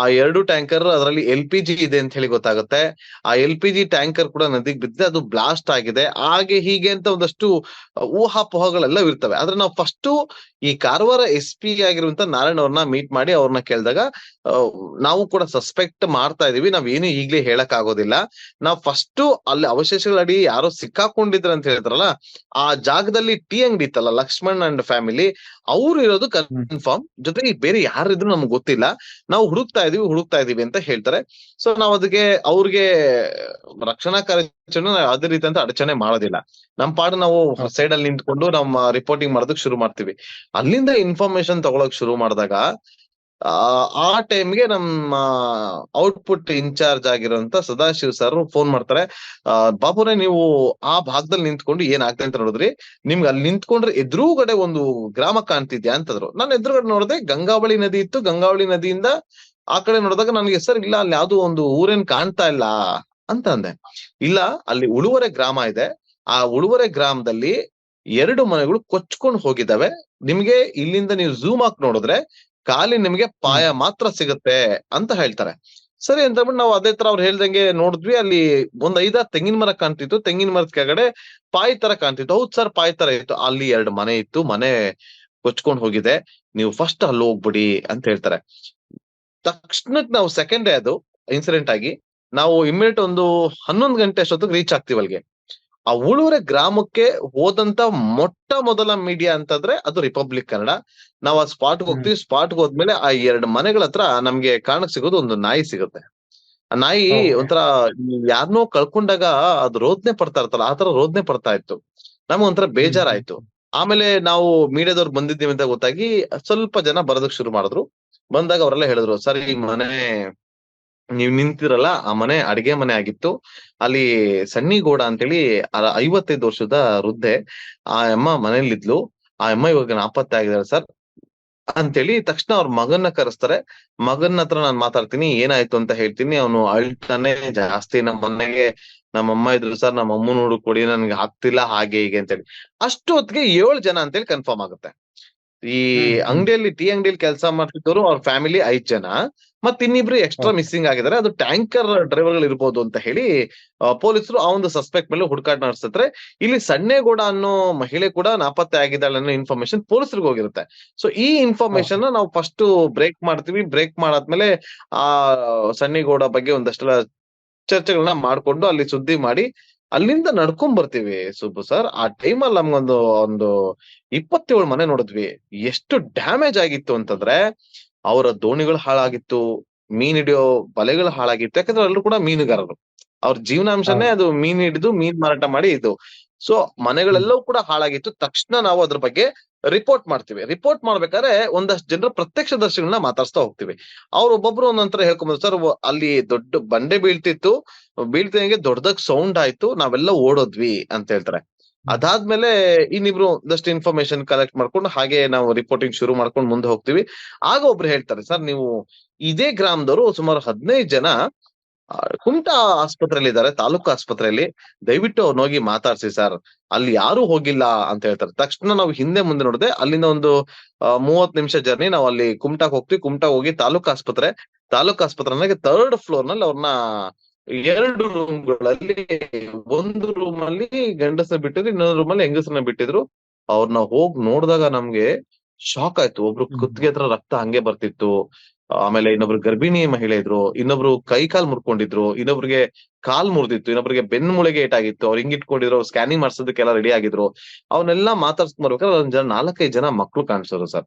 ಆ ಎರಡು ಟ್ಯಾಂಕರ್ ಅದರಲ್ಲಿ ಎಲ್ ಪಿ ಜಿ ಇದೆ ಅಂತ ಹೇಳಿ ಗೊತ್ತಾಗುತ್ತೆ. ಆ ಎಲ್ ಪಿ ಜಿ ಟ್ಯಾಂಕರ್ ಕೂಡ ನದಿಗೆ ಬಿದ್ದಿದೆ, ಅದು ಬ್ಲಾಸ್ಟ್ ಆಗಿದೆ. ಹಾಗೆ ಹೀಗೆ ಅಂತ ಒಂದಷ್ಟು ಊಹಾಪೋಹಗಳೆಲ್ಲ ಇರ್ತವೆ. ಆದ್ರೆ ನಾವು ಫಸ್ಟ್ ಈ ಕಾರವಾರ ಎಸ್ ಪಿ ಆಗಿರುವಂತ ನಾರಾಯಣ್ ಅವ್ರನ್ನ ಮೀಟ್ ಮಾಡಿ ಅವ್ರನ್ನ ಕೇಳಿದಾಗ ನಾವು ಕೂಡ ಸಸ್ಪೆಕ್ಟ್ ಮಾಡ್ತಾ ಇದೀವಿ. ನಾವ್ ಏನು ಈಗ್ಲೇ ಹೇಳಕ್ ಆಗೋದಿಲ್ಲ ನಾವ್ ಫಸ್ಟ್ ಅಲ್ಲಿ ಅವಶೇಷಗಳಡಿ ಯಾರೋ ಸಿಕ್ಕಾಕೊಂಡಿದ್ರ ಅಂತ ಹೇಳಿದ್ರಲ್ಲ, ಆ ಜಾಗದಲ್ಲಿ ಟೀ ಅಂಗಡಿ ಇತ್ತಲ್ಲ, ಲಕ್ಷ್ಮಣ್ ಅಂಡ್ ಫ್ಯಾಮಿಲಿ ಅವ್ರು ಇರೋದು ಕನ್ಫರ್ಮ್ ಜೊತೆಗೆ ಬೇರೆ ಯಾರಿದ್ರು ನಮ್ಗೆ ಗೊತ್ತಿಲ್ಲ. ನಾವು ಹುಡುಕ್ತಾ ಇದೀವಿ ಹುಡುಕ್ತಾ ಇದೀವಿ ಅಂತ ಹೇಳ್ತಾರೆ. ಸೊ ನಾವ್ ಅದಕ್ಕೆ ಅವ್ರಿಗೆ ರಕ್ಷಣಾ ಕಾರ್ಯಾಚರಣೆ ಅದೇ ರೀತಿ ಅಂತ ಅಡಚಣೆ ಮಾಡೋದಿಲ್ಲ. ನಮ್ ಪಾಡು ನಾವು ಸೈಡ್ ಅಲ್ಲಿ ನಿಂತ್ಕೊಂಡು ನಮ್ಮ ರಿಪೋರ್ಟಿಂಗ್ ಮಾಡೋದಕ್ ಶುರು ಮಾಡ್ತೀವಿ. ಅಲ್ಲಿಂದ ಇನ್ಫಾರ್ಮೇಶನ್ ತಗೊಳಕ್ ಶುರು ಮಾಡಿದಾಗ ಆ ಟೈಮ್ಗೆ ನಮ್ಮ ಔಟ್ಪುಟ್ ಇನ್ಚಾರ್ಜ್ ಆಗಿರುವಂತ ಸದಾಶಿವ್ ಸರ್ ಫೋನ್ ಮಾಡ್ತಾರೆ. ಬಾಬುನೇ ನೀವು ಆ ಭಾಗದಲ್ಲಿ ನಿಂತ್ಕೊಂಡು ಏನ್ ಆಗ್ತಾ ಅಂತ ನೋಡಿದ್ರಿ? ನಿಮ್ಗೆ ಅಲ್ಲಿ ನಿಂತ್ಕೊಂಡ್ರೆ ಎದುರುಗಡೆ ಒಂದು ಗ್ರಾಮ ಕಾಣ್ತಿದ್ಯಾ? ಅಂತಂದ್ರು. ನಾನು ಎದುರುಗಡೆ ನೋಡಿದೆ, ಗಂಗಾವಳಿ ನದಿ ಇತ್ತು. ಗಂಗಾವಳಿ ನದಿಯಿಂದ ಆ ಕಡೆ ನೋಡಿದಾಗ ನನಗೆ, ಸರ್, ಇಲ್ಲ, ಅಲ್ಲಿ ಯಾವ್ದು ಒಂದು ಊರೇನ್ ಕಾಣ್ತಾ ಇಲ್ಲ ಅಂತ ಅಂದೆ. ಇಲ್ಲ, ಅಲ್ಲಿ ಉಳುವರೆ ಗ್ರಾಮ ಇದೆ. ಆ ಉಳುವರೆ ಗ್ರಾಮದಲ್ಲಿ ಎರಡು ಮನೆಗಳು ಕೊಚ್ಕೊಂಡು ಹೋಗಿದ್ದಾವೆ. ನಿಮ್ಗೆ ಇಲ್ಲಿಂದ ನೀವು ಝೂಮ್ ಹಾಕಿ ನೋಡಿದ್ರೆ ಖಾಲಿ ನಿಮ್ಗೆ ಪಾಯ ಮಾತ್ರ ಸಿಗುತ್ತೆ ಅಂತ ಹೇಳ್ತಾರೆ. ಸರಿ ಅಂತ ಬಿಟ್ಟು ನಾವು ಅದೇ ತರ ಅವ್ರು ಹೇಳ್ದಂಗೆ ನೋಡಿದ್ವಿ. ಅಲ್ಲಿ ಒಂದ್ ಐದಾರು ತೆಂಗಿನ ಮರ ಕಾಣ್ತಿತ್ತು. ತೆಂಗಿನ ಮರದ ಕೆಳಗಡೆ ಪಾಯ್ ತರ ಕಾಣ್ತಿತ್ತು. ಹೌದ್ ಸರ್ ಪಾಯ್ ತರ ಇತ್ತು. ಅಲ್ಲಿ ಎರಡು ಮನೆ ಇತ್ತು. ಮನೆ ಕೊಚ್ಕೊಂಡ್ ಹೋಗಿದೆ. ನೀವು ಫಸ್ಟ್ ಅಲ್ಲಿ ಹೋಗ್ಬಿಡಿ ಅಂತ ಹೇಳ್ತಾರೆ. ತಕ್ಷಣಕ್ಕೆ ನಾವು ಸೆಕೆಂಡ್ ಡೇ ಅದು ಇನ್ಸಿಡೆಂಟ್ ಆಗಿ ನಾವು ಇಮಿಡಿಯೇಟ್ ಒಂದು ಹನ್ನೊಂದು ಗಂಟೆ ಅಷ್ಟೊತ್ತಿಗೆ ರೀಚ್ ಆಗ್ತೀವಿ ಅಲ್ಲಿಗೆ. ಆ ಉಳುವರೆ ಗ್ರಾಮಕ್ಕೆ ಹೋದಂತ ಮೊಟ್ಟ ಮೊದಲ ಮೀಡಿಯಾ ಅಂತಂದ್ರೆ ಅದು ರಿಪಬ್ಲಿಕ್ ಕನ್ನಡ ನಾವು ಆ ಸ್ಪಾಟ್ಗೆ ಹೋಗ್ತೀವಿ ಸ್ಪಾಟ್ಗೆ ಹೋದ್ಮೇಲೆ ಆ ಎರಡು ಮನೆಗಳ ಹತ್ರ ನಮ್ಗೆ ಕಾಣಕ್ ಸಿಗೋದು ಒಂದು ನಾಯಿ ಸಿಗುತ್ತೆ. ಆ ನಾಯಿ. ಒಂಥರ ಯಾರನ್ನೋ ಕಳ್ಕೊಂಡಾಗ ಅದು ರೋದ್ನೆ ಪಡ್ತಾ ಇರ್ತಲ್ಲ ಆತರ ರೋದ್ನೆ ಪಡ್ತಾ ಇತ್ತು. ನಮ್ಗೆ ಒಂಥರ ಬೇಜಾರಾಯ್ತು. ಆಮೇಲೆ ನಾವು ಮೀಡಿಯಾದವ್ರು ಬಂದಿದ್ದೀವಿ ಅಂತ ಗೊತ್ತಾಗಿ ಸ್ವಲ್ಪ ಜನ ಬರೋದಕ್ ಶುರು ಮಾಡಿದ್ರು. ಬಂದಾಗ ಅವರೆಲ್ಲ ಹೇಳಿದ್ರು ಸರಿ ಈ ಮನೆ ನೀವ್ ನಿಂತಿರಲ್ಲ, ಆ ಮನೆ ಅಡಿಗೆ ಮನೆ ಆಗಿತ್ತು. ಅಲ್ಲಿ ಸಣ್ಣಿಗೌಡ ಅಂತೇಳಿ ಐವತ್ತೈದು ವರ್ಷದ ವೃದ್ಧೆ, ಆ ಅಮ್ಮ ಮನೇಲಿದ್ಲು ಆ ಅಮ್ಮ ಇವಾಗ ನಾಪತ್ತೆ ಆಗಿದ್ದಾರೆ ಸರ್ ಅಂತೇಳಿ ತಕ್ಷಣ ಅವ್ರ ಮಗನ್ನ ಕರೆಸ್ತಾರೆ. ಮಗನ್ ಹತ್ರ ನಾನ್ ಮಾತಾಡ್ತೀನಿ, ಏನಾಯ್ತು ಅಂತ ಹೇಳ್ತೀನಿ. ಅವನು ಅಳ್ತಾನೆ, ಜಾಸ್ತಿ ನಮ್ಮ ಮನೆಗೆ ನಮ್ಮಮ್ಮ ಇದ್ರು ಸರ್, ನಮ್ಮ ಅಮ್ಮನ ಹುಡುಕ್ ಕೊಡಿ, ನನ್ಗೆ ಆಗ್ತಿಲ್ಲ, ಹಾಗೆ ಹೀಗೆ ಅಂತೇಳಿ. ಅಷ್ಟು ಹೊತ್ತಿಗೆ ಏಳು ಜನ ಅಂತೇಳಿ ಕನ್ಫರ್ಮ್ ಆಗುತ್ತೆ. ಈ. ಅಂಗಡಿಯಲ್ಲಿ ಟೀ ಅಂಗಡಿಯಲ್ಲಿ ಕೆಲಸ ಮಾಡ್ತಿದ್ದವರು ಅವ್ರ ಫ್ಯಾಮಿಲಿ ಐದ್ ಜನ. ಮತ್ ಇನ್ನಿಬ್ರು ಎಕ್ಸ್ಟ್ರಾ. ಮಿಸ್ಸಿಂಗ್ ಆಗಿದ್ದಾರೆ ಅದು ಟ್ಯಾಂಕರ್ ಡ್ರೈವರ್ಗಳು ಇರ್ಬೋದು ಅಂತ ಹೇಳಿ ಪೊಲೀಸರು ಆ ಒಂದು ಸಸ್ಪೆಕ್ಟ್ ಮೇಲೆ ಹುಡುಕಾಟ ನಡೆಸಿದ್ರೆ ಇಲ್ಲಿ ಸಣ್ಣೇಗೌಡ ಅನ್ನೋ ಮಹಿಳೆ ಕೂಡ ನಾಪತ್ತೆ ಆಗಿದ್ದಾಳೆ ಅನ್ನೋ ಇನ್ಫಾರ್ಮೇಶನ್ ಪೊಲೀಸರಿಗೆ ಹೋಗಿರುತ್ತೆ. ಸೊ ಈ ಇನ್ಫಾರ್ಮೇಶನ್ ನಾವು ಫಸ್ಟ್ ಬ್ರೇಕ್ ಮಾಡ್ತೀವಿ. ಬ್ರೇಕ್ ಮಾಡಾದ್ಮೇಲೆ ಆ ಸಣ್ಣೇಗೌಡ ಬಗ್ಗೆ ಒಂದಷ್ಟೆಲ್ಲ ಚರ್ಚೆಗಳನ್ನ ಮಾಡ್ಕೊಂಡು ಅಲ್ಲಿ ಸುದ್ದಿ ಮಾಡಿ ಅಲ್ಲಿಂದ ನಡ್ಕೊಂಡ್ ಬರ್ತೀವಿ ಸುಬ್ಬು ಸರ್. ಆ ಟೈಮಲ್ಲಿ ನಮ್ಗೊಂದು ಒಂದು ಇಪ್ಪತ್ತೇಳು ಮನೆ ನೋಡಿದ್ವಿ. ಎಷ್ಟು ಡ್ಯಾಮೇಜ್ ಆಗಿತ್ತು ಅಂತಂದ್ರೆ ಅವರ ದೋಣಿಗಳು ಹಾಳಾಗಿತ್ತು ಮೀನ್ ಹಿಡಿಯೋ ಬಲೆಗಳು ಹಾಳಾಗಿತ್ತು. ಯಾಕಂದ್ರೆ ಎಲ್ಲರೂ ಕೂಡ ಮೀನುಗಾರರು. ಅವ್ರ ಜೀವನಾಂಶನೇ ಅದು ಮೀನ್ ಹಿಡಿದು ಮೀನ್ ಮಾರಾಟ ಮಾಡಿ ಇದು. ಸೊ ಮನೆಗಳೆಲ್ಲವೂ ಕೂಡ ಹಾಳಾಗಿತ್ತು. ತಕ್ಷಣ ನಾವು ಅದ್ರ ಬಗ್ಗೆ ರಿಪೋರ್ಟ್ ಮಾಡ್ತೀವಿ. ರಿಪೋರ್ಟ್ ಮಾಡ್ಬೇಕಾದ್ರೆ ಒಂದಷ್ಟು ಪ್ರತ್ಯಕ್ಷ ದರ್ಶಿಗಳನ್ನ ಮಾತಾಡ್ಸ್ತಾ ಹೋಗ್ತೀವಿ. ಅವ್ರು ಒಬ್ಬೊಬ್ರು ಒಂದೊಂದ್ರ ಹೇಳ್ಕೊಂಬ ಸರ್ ಅಲ್ಲಿ ದೊಡ್ಡ ಬಂಡೆ ಬೀಳ್ತಿತ್ತು. ಬೀಳ್ತಿದಂಗೆ ದೊಡ್ಡದಾಗ ಸೌಂಡ್ ಆಯ್ತು. ನಾವೆಲ್ಲ ಓಡೋದ್ವಿ ಅಂತ ಹೇಳ್ತಾರೆ. ಅದಾದ್ಮೇಲೆ ಇನ್ನಿಬ್ರು ಒಂದಷ್ಟು ಇನ್ಫಾರ್ಮೇಶನ್ ಕಲೆಕ್ಟ್ ಮಾಡ್ಕೊಂಡು ಹಾಗೆ ನಾವು ರಿಪೋರ್ಟಿಂಗ್ ಶುರು ಮಾಡ್ಕೊಂಡು ಮುಂದೆ ಹೋಗ್ತೀವಿ. ಆಗ ಒಬ್ರು ಹೇಳ್ತಾರೆ ಸರ್ ನೀವು ಇದೇ ಗ್ರಾಮದವರು ಸುಮಾರು ಹದಿನೈದು ಜನ ಕುಮಟಾ ಆಸ್ಪತ್ರೆಯಲ್ಲಿ ಇದ್ದಾರೆ ತಾಲೂಕು ಆಸ್ಪತ್ರೆಯಲ್ಲಿ. ದಯವಿಟ್ಟು ಅವ್ರನ್ನ ಹೋಗಿ ಮಾತಾಡ್ಸಿ ಸರ್. ಅಲ್ಲಿ ಯಾರು ಹೋಗಿಲ್ಲ ಅಂತ ಹೇಳ್ತಾರೆ. ತಕ್ಷಣ ನಾವು ಹಿಂದೆ ಮುಂದೆ ನೋಡಿದೆ ಅಲ್ಲಿಂದ ಒಂದು ಮೂವತ್ ನಿಮಿಷ ಜರ್ನಿ ನಾವು ಅಲ್ಲಿ ಕುಮಟಾಕ್ ಹೋಗ್ತೀವಿ. ಕುಮಟಾ ಹೋಗಿ ತಾಲೂಕು ಆಸ್ಪತ್ರೆ ತಾಲೂಕು ಆಸ್ಪತ್ರೆನಾಗೆ ಥರ್ಡ್ ಫ್ಲೋರ್ನಲ್ಲಿ ಅವ್ರನ್ನ ಎರಡು ರೂಮ್ಗಳಲ್ಲಿ ಒಂದು ರೂಮ್ ಅಲ್ಲಿ ಗಂಡಸನ್ನ ಬಿಟ್ಟಿದ್ರು ಇನ್ನೊಂದು ರೂಮ್ ಅಲ್ಲಿ ಹೆಂಗಸರನ್ನ ಬಿಟ್ಟಿದ್ರು. ಅವ್ರನ್ನ ಹೋಗಿ ನೋಡಿದಾಗ ನಮ್ಗೆ ಶಾಕ್ ಆಯ್ತು. ಒಬ್ರು. ಕುತ್ತಿಗೆ ಹತ್ರ ರಕ್ತ ಹಂಗೆ ಬರ್ತಿತ್ತು. ಆಮೇಲೆ ಇನ್ನೊಬ್ರು ಗರ್ಭಿಣಿ ಮಹಿಳೆ ಇದ್ರು ಇನ್ನೊಬ್ರು ಕೈ ಕಾಲ್ ಮುರ್ಕೊಂಡಿದ್ರು ಇನ್ನೊಬ್ರಿಗೆ ಕಾಲ್ ಮುರಿದಿತ್ತು ಇನ್ನೊಬ್ರಿಗೆ ಬೆನ್ ಮುಳೆಗೆ ಏಟಾಗಿತ್ತು ಅವ್ರು ಹಿಂಗಿಟ್ಕೊಂಡಿದ್ರು ಸ್ಕ್ಯಾನಿಂಗ್ ಮಾಡ್ಸೋದಕ್ಕೆಲ್ಲ ರೆಡಿ ಆಗಿದ್ರು. ಅವನ್ನೆಲ್ಲ ಮಾತಾಡ್ಸ್ಕೊಂಡ್ ಬರ್ಬೇಕಾದ್ರೆ ಒಂದ್ ಜನ ನಾಲ್ಕೈದು ಜನ ಮಕ್ಳು ಕಾಣಿಸೋರು ಸರ್.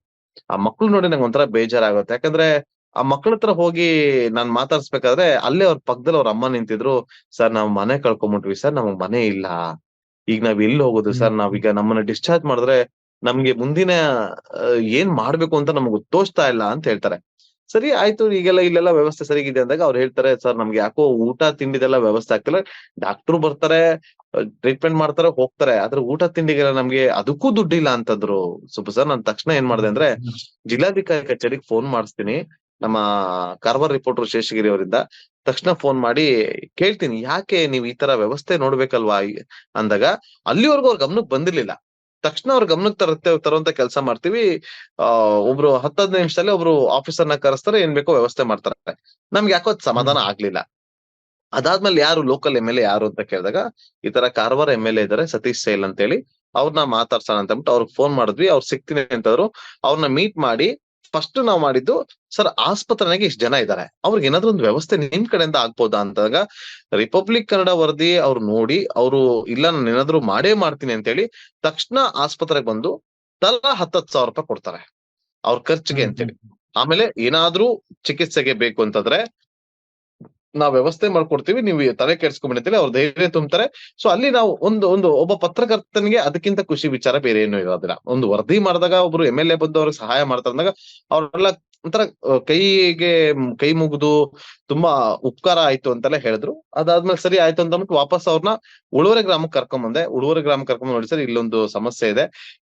ಆ ಮಕ್ಳು ನೋಡಿ ನಂಗೆ ಒಂಥರ ಬೇಜಾರಾಗುತ್ತೆ. ಯಾಕಂದ್ರೆ ಆ ಮಕ್ಳ ಹತ್ರ ಹೋಗಿ ನಾನ್ ಮಾತಾಡ್ಸ್ಬೇಕಾದ್ರೆ ಅಲ್ಲೇ ಅವ್ರ ಪಕ್ಕದಲ್ಲಿ ಅವ್ರ ಅಮ್ಮ ನಿಂತಿದ್ರು ಸರ್ ನಾವ್ ಮನೆ ಕಳ್ಕೊಂಬಿಟ್ವಿ ಸರ್ ನಮಗ್ ಮನೆ ಇಲ್ಲ. ಈಗ ನಾವ್ ಎಲ್ಲಿ ಹೋಗೋದು ಸರ್? ನಾವೀಗ ನಮ್ಮನ್ನ ಡಿಸ್ಚಾರ್ಜ್ ಮಾಡಿದ್ರೆ ನಮ್ಗೆ ಮುಂದಿನ ಏನ್ ಮಾಡ್ಬೇಕು ಅಂತ ನಮಗ್ ತೋಚ್ತಾ ಇಲ್ಲ ಅಂತ ಹೇಳ್ತಾರೆ. ಸರಿ, ಆಯ್ತು, ಈಗೆಲ್ಲ ಇಲ್ಲೆಲ್ಲ ವ್ಯವಸ್ಥೆ ಸರಿಗಿದೆ ಅಂದಾಗ ಅವ್ರು ಹೇಳ್ತಾರೆ, ಸರ್, ನಮ್ಗೆ ಯಾಕೋ ಊಟ ತಿಂಡಿದೆಲ್ಲ ವ್ಯವಸ್ಥೆ ಆಗ್ತಿಲ್ಲ ಡಾಕ್ಟ್ರು ಬರ್ತಾರೆ ಟ್ರೀಟ್ಮೆಂಟ್ ಮಾಡ್ತಾರೆ, ಹೋಗ್ತಾರೆ. ಆದ್ರೆ ಊಟ ತಿಂಡಿಗೆಲ್ಲ ನಮ್ಗೆ ಅದಕ್ಕೂ ದುಡ್ಡಿಲ್ಲ ಅಂತಂದ್ರು. ಸುಬ್ಬ ಸರ್, ನಾನ್ ತಕ್ಷಣ ಏನ್ ಮಾಡ್ದೆ ಅಂದ್ರೆ ಜಿಲ್ಲಾಧಿಕಾರಿ ಕಚೇರಿಗೆ ಫೋನ್ ಮಾಡಿಸ್ತೀನಿ. ನಮ್ಮ ಕಾರವಾರ ರಿಪೋರ್ಟರ್ ಶೇಷಗಿರಿ ಅವರಿಂದ ತಕ್ಷಣ ಫೋನ್ ಮಾಡಿ ಕೇಳ್ತೀನಿ. ಯಾಕೆ ನೀವು ಈ ತರ ವ್ಯವಸ್ಥೆ ನೋಡ್ಬೇಕಲ್ವಾ? ಅಂದಾಗ ಅಲ್ಲಿವರೆಗೂ ಅವ್ರ ಗಮನಕ್ಕೆ ಬಂದಿರ್ಲಿಲ್ಲ. ತಕ್ಷಣ ಅವ್ರ ಗಮನಕ್ಕೆ ತರುತ್ತೆ ತರುವಂತ ಕೆಲಸ ಮಾಡ್ತೀವಿ. ಆ ಒಬ್ರು ಹತ್ತದ ನಿಮಿಷದಲ್ಲಿ ಒಬ್ರು ಆಫೀಸರ್ನ ಕರೆಸ್ತಾರೆ ಏನ್ ಬೇಕೋ ವ್ಯವಸ್ಥೆ ಮಾಡ್ತಾರೆ. ನಮ್ಗೆ ಯಾಕೋ ಸಮಾಧಾನ ಆಗ್ಲಿಲ್ಲ. ಅದಾದ್ಮೇಲೆ ಯಾರು ಲೋಕಲ್ ಎಂ ಎಲ್ ಎ ಯಾರು ಅಂತ ಕೇಳಿದಾಗ ಈ ತರ ಕಾರವಾರ ಎಂ ಎಲ್ ಎ ಇದಾರೆ ಸತೀಶ್ ಸೇಲ್ ಅಂತ ಹೇಳಿ ಅವ್ರನ್ನ ಮಾತಾಡ್ಸೋಣ ಅಂತ ಅಂದ್ಬಿಟ್ಟು ಅವ್ರಿಗೆ ಫೋನ್ ಮಾಡಿದ್ವಿ. ಅವ್ರು ಸಿಗ್ತೀನಿ ಅಂತಂದ್ರು. ಅವ್ರನ್ನ ಮೀಟ್ ಮಾಡಿ ಫಸ್ಟ್ ನಾವು ಮಾಡಿದ್ದು ಸರ್ ಆಸ್ಪತ್ರೆನಾಗೆ ಇಷ್ಟು ಜನ ಇದ್ದಾರೆ ಅವ್ರಿಗೆ ಏನಾದ್ರು ಒಂದು ವ್ಯವಸ್ಥೆ ನಿಮ್ ಕಡೆಯಿಂದ ಆಗ್ಬೋದಾ ಅಂದಾಗ ರಿಪಬ್ಲಿಕ್ ಕನ್ನಡ ವರದಿ ಅವ್ರು ನೋಡಿ ಅವರು ಇಲ್ಲ ನಾನು ಏನಾದ್ರು ಮಾಡೇ ಮಾಡ್ತೀನಿ ಅಂತ ಹೇಳಿ ತಕ್ಷಣ ಆಸ್ಪತ್ರೆಗೆ ಬಂದು ತಲಾ ಹತ್ತತ್ತು ಸಾವಿರ ರೂಪಾಯಿ ಕೊಡ್ತಾರೆ. ಅವ್ರ ಖರ್ಚಿಗೆ ಅಂತೇಳಿ. ಆಮೇಲೆ ಏನಾದ್ರೂ ಚಿಕಿತ್ಸೆಗೆ ಬೇಕು ಅಂತಂದ್ರೆ ನಾವ್ ವ್ಯವಸ್ಥೆ ಮಾಡ್ಕೊಡ್ತೀವಿ, ನೀವು ತಲೆ ಕೆಡ್ಸ್ಕೊಂಡ್ಬಿಡ್ತೀವಿ ಅವ್ರ ಧೈರ್ಯ ತುಂಬ್ತಾರೆ. ಸೊ ಅಲ್ಲಿ ನಾವು ಒಂದು ಒಂದು ಒಬ್ಬ ಪತ್ರಕರ್ತನಿಗೆ ಅದಕ್ಕಿಂತ ಖುಷಿ ವಿಚಾರ ಬೇರೆ ಏನು ಇರೋದಿಲ್ಲ. ಒಂದು ವರದಿ ಮಾಡಿದಾಗ ಒಬ್ರು ಎಂ ಎಲ್ ಎ ಬಂದು ಅವ್ರಿಗೆ ಸಹಾಯ ಮಾಡ್ತಾರೆ ಅಂದಾಗ ಅವ್ರೆಲ್ಲ ಒಂಥರ ಕೈಗೆ ಕೈ ಮುಗಿದು ತುಂಬಾ ಉಪಕಾರ ಆಯ್ತು ಅಂತೆಲ್ಲ ಹೇಳಿದ್ರು. ಅದಾದ್ಮೇಲೆ ಸರಿ ಆಯ್ತು ಅಂತ ಅಂದ್ಬಿಟ್ಟು ವಾಪಸ್ ಅವ್ರನ್ನ ಉಳುವರೆ ಗ್ರಾಮಕ್ಕೆ ಕರ್ಕೊಂಡ್ ಬಂದೆ ಉಳುವರೆ ಗ್ರಾಮಕ್ಕೆ ಕರ್ಕೊಂಡ್ ನೋಡಿ ಸರ್ ಇಲ್ಲೊಂದು ಸಮಸ್ಯೆ ಇದೆ.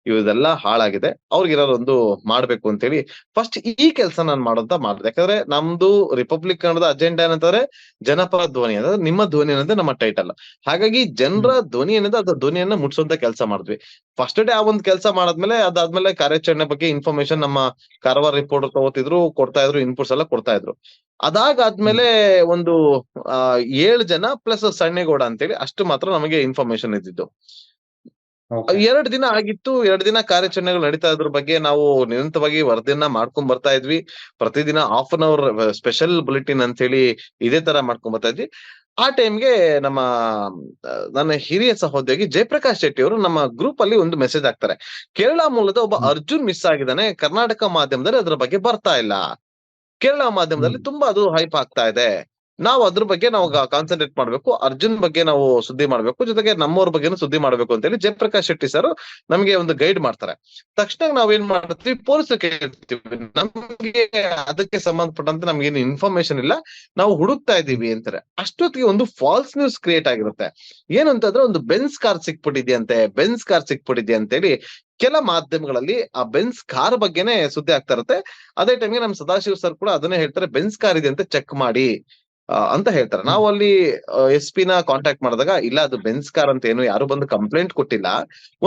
ಇವೆಲ್ಲ ಹಾಳಾಗಿದೆ. ಅವ್ರಿಗೆ ಏನಾದ್ರು ಒಂದು ಮಾಡ್ಬೇಕು ಅಂತೇಳಿ ಫಸ್ಟ್ ಈ ಕೆಲಸ ನಾನು ಮಾಡೋಂತ ಮಾಡಿದೆ. ಯಾಕಂದ್ರೆ ನಮ್ದು ರಿಪಬ್ಲಿಕ್ ಕನ್ನಡದ ಅಜೆಂಡಾ ಏನಂತಂದ್ರೆ ಜನಪರ ಧ್ವನಿ ಅಂದ್ರೆ ನಿಮ್ಮ ಧ್ವನಿ ಅನ್ನೋದೇ ನಮ್ಮ ಟೈಟಲ್ ಹಾಗಾಗಿ ಜನರ ಧ್ವನಿ ಏನಿದೆ ಅದ್ರ ಧ್ವನಿಯನ್ನ ಮುಟ್ಸುವಂತ ಕೆಲಸ ಮಾಡಿದ್ವಿ. ಫಸ್ಟ್ ಡೇ ಆ ಒಂದ್ ಕೆಲಸ ಮಾಡಾದ್ಮೇಲೆ ಅದಾದ್ಮೇಲೆ ಕಾರ್ಯಾಚರಣೆ ಬಗ್ಗೆ ಇನ್ಫಾರ್ಮೇಶನ್ ನಮ್ಮ ಕಾರವಾರ ರಿಪೋರ್ಟರ್ ತಗೋತಿದ್ರು ಕೊಡ್ತಾ ಇದ್ರು ಇನ್ಪುಟ್ಸ್ ಎಲ್ಲ ಕೊಡ್ತಾ ಇದ್ರು. ಅದಾಗಾದ್ಮೇಲೆ ಒಂದು ಏಳು ಜನ ಪ್ಲಸ್ ಸಣ್ಣೇಗೌಡ ಅಂತೇಳಿ ಅಷ್ಟು ಮಾತ್ರ ನಮಗೆ ಇನ್ಫಾರ್ಮೇಶನ್ ಇದ್ದಿದ್ದು. ಎರಡ್ ದಿನ ಆಗಿತ್ತು ಎರಡ್ ದಿನ ಕಾರ್ಯಾಚರಣೆಗಳು ನಡೀತಾ ಇದ್ರ ಬಗ್ಗೆ ನಾವು ನಿರಂತರವಾಗಿ ವರದಿಯನ್ನ ಮಾಡ್ಕೊಂಡ್ ಬರ್ತಾ ಇದ್ವಿ. ಪ್ರತಿದಿನ half an hour special bulletin ಅಂತ ಹೇಳಿ ಇದೇ ತರ ಮಾಡ್ಕೊಂಡ್ ಬರ್ತಾ ಇದ್ವಿ. ಆ ಟೈಮ್ಗೆ ನಮ್ಮ ನನ್ನ ಹಿರಿಯ ಸಹೋದ್ಯೋಗಿ ಜಯಪ್ರಕಾಶ್ ಶೆಟ್ಟಿ ಅವರು ನಮ್ಮ ಗ್ರೂಪ್ ಅಲ್ಲಿ ಒಂದು ಮೆಸೇಜ್ ಹಾಕ್ತಾರೆ. ಕೇರಳ ಮೂಲದ ಒಬ್ಬ ಅರ್ಜುನ್ ಮಿಸ್ ಆಗಿದ್ದಾನೆ ಕರ್ನಾಟಕ ಮಾಧ್ಯಮದಲ್ಲಿ ಅದ್ರ ಬಗ್ಗೆ ಬರ್ತಾ ಇಲ್ಲ. ಕೇರಳ ಮಾಧ್ಯಮದಲ್ಲಿ ತುಂಬಾ ಅದು ಹೈಪ್ ಆಗ್ತಾ ಇದೆ. ನಾವು ಅದ್ರ ಬಗ್ಗೆ ನಾವು ಕಾನ್ಸಂಟ್ರೇಟ್ ಮಾಡ್ಬೇಕು, ಅರ್ಜುನ್ ಬಗ್ಗೆ ನಾವು ಸುದ್ದಿ ಮಾಡ್ಬೇಕು, ಜೊತೆಗೆ ನಮ್ಮವ್ರ ಬಗ್ಗೆನೂ ಸುದ್ದಿ ಮಾಡ್ಬೇಕು ಅಂತ ಹೇಳಿ ಜಯಪ್ರಕಾಶ್ ಶೆಟ್ಟಿ ಸರ್ ನಮಗೆ ಒಂದು ಗೈಡ್ ಮಾಡ್ತಾರೆ. ತಕ್ಷಣ ನಾವೇನ್ ಮಾಡ್ತೀವಿ ಪೊಲೀಸ್ ಕೇಳ್ತೀವಿ, ನಮ್ಗೆ ಅದಕ್ಕೆ ಸಂಬಂಧಪಟ್ಟಂತೆ ನಮ್ಗೆ ಏನು ಇನ್ಫಾರ್ಮೇಶನ್ ಇಲ್ಲ, ನಾವು ಹುಡುಕ್ತಾ ಇದೀವಿ ಅಂತಾರೆ. ಅಷ್ಟೊತ್ತಿಗೆ ಒಂದು ಫಾಲ್ಸ್ ನ್ಯೂಸ್ ಕ್ರಿಯೇಟ್ ಆಗಿರುತ್ತೆ. ಏನು ಅಂತಂದ್ರೆ ಒಂದು ಬೆನ್ಸ್ ಕಾರ್ ಸಿಕ್ಬಿಟ್ಟಿದ್ಯಂತೆ ಬೆನ್ಸ್ ಕಾರ್ ಸಿಕ್ಬಿಟ್ಟಿದ್ಯಾ ಅಂತೇಳಿ ಕೆಲ ಮಾಧ್ಯಮಗಳಲ್ಲಿ ಆ ಬೆನ್ಸ್ ಕಾರ್ ಬಗ್ಗೆನೇ ಸುದ್ದಿ ಆಗ್ತಾ ಇರುತ್ತೆ. ಅದೇ ಟೈಮ್ಗೆ ನಮ್ ಸದಾಶಿವ್ ಸರ್ ಕೂಡ ಅದನ್ನೇ ಹೇಳ್ತಾರೆ ಬೆನ್ಸ್ ಕಾರ್ ಇದೆ ಅಂತ ಚೆಕ್ ಮಾಡಿ. ಅಂತ ಹೇಳ್ತಾರೆ. ನಾವು ಅಲ್ಲಿ ಎಸ್ ಪಿ ನ ಕಾಂಟ್ಯಾಕ್ಟ್ ಮಾಡಿದಾಗ ಇಲ್ಲ ಅದು ಬೆನ್ಸ್ ಕಾರ್ ಅಂತ ಏನು ಯಾರು ಬಂದು ಕಂಪ್ಲೇಂಟ್ ಕೊಟ್ಟಿಲ್ಲ.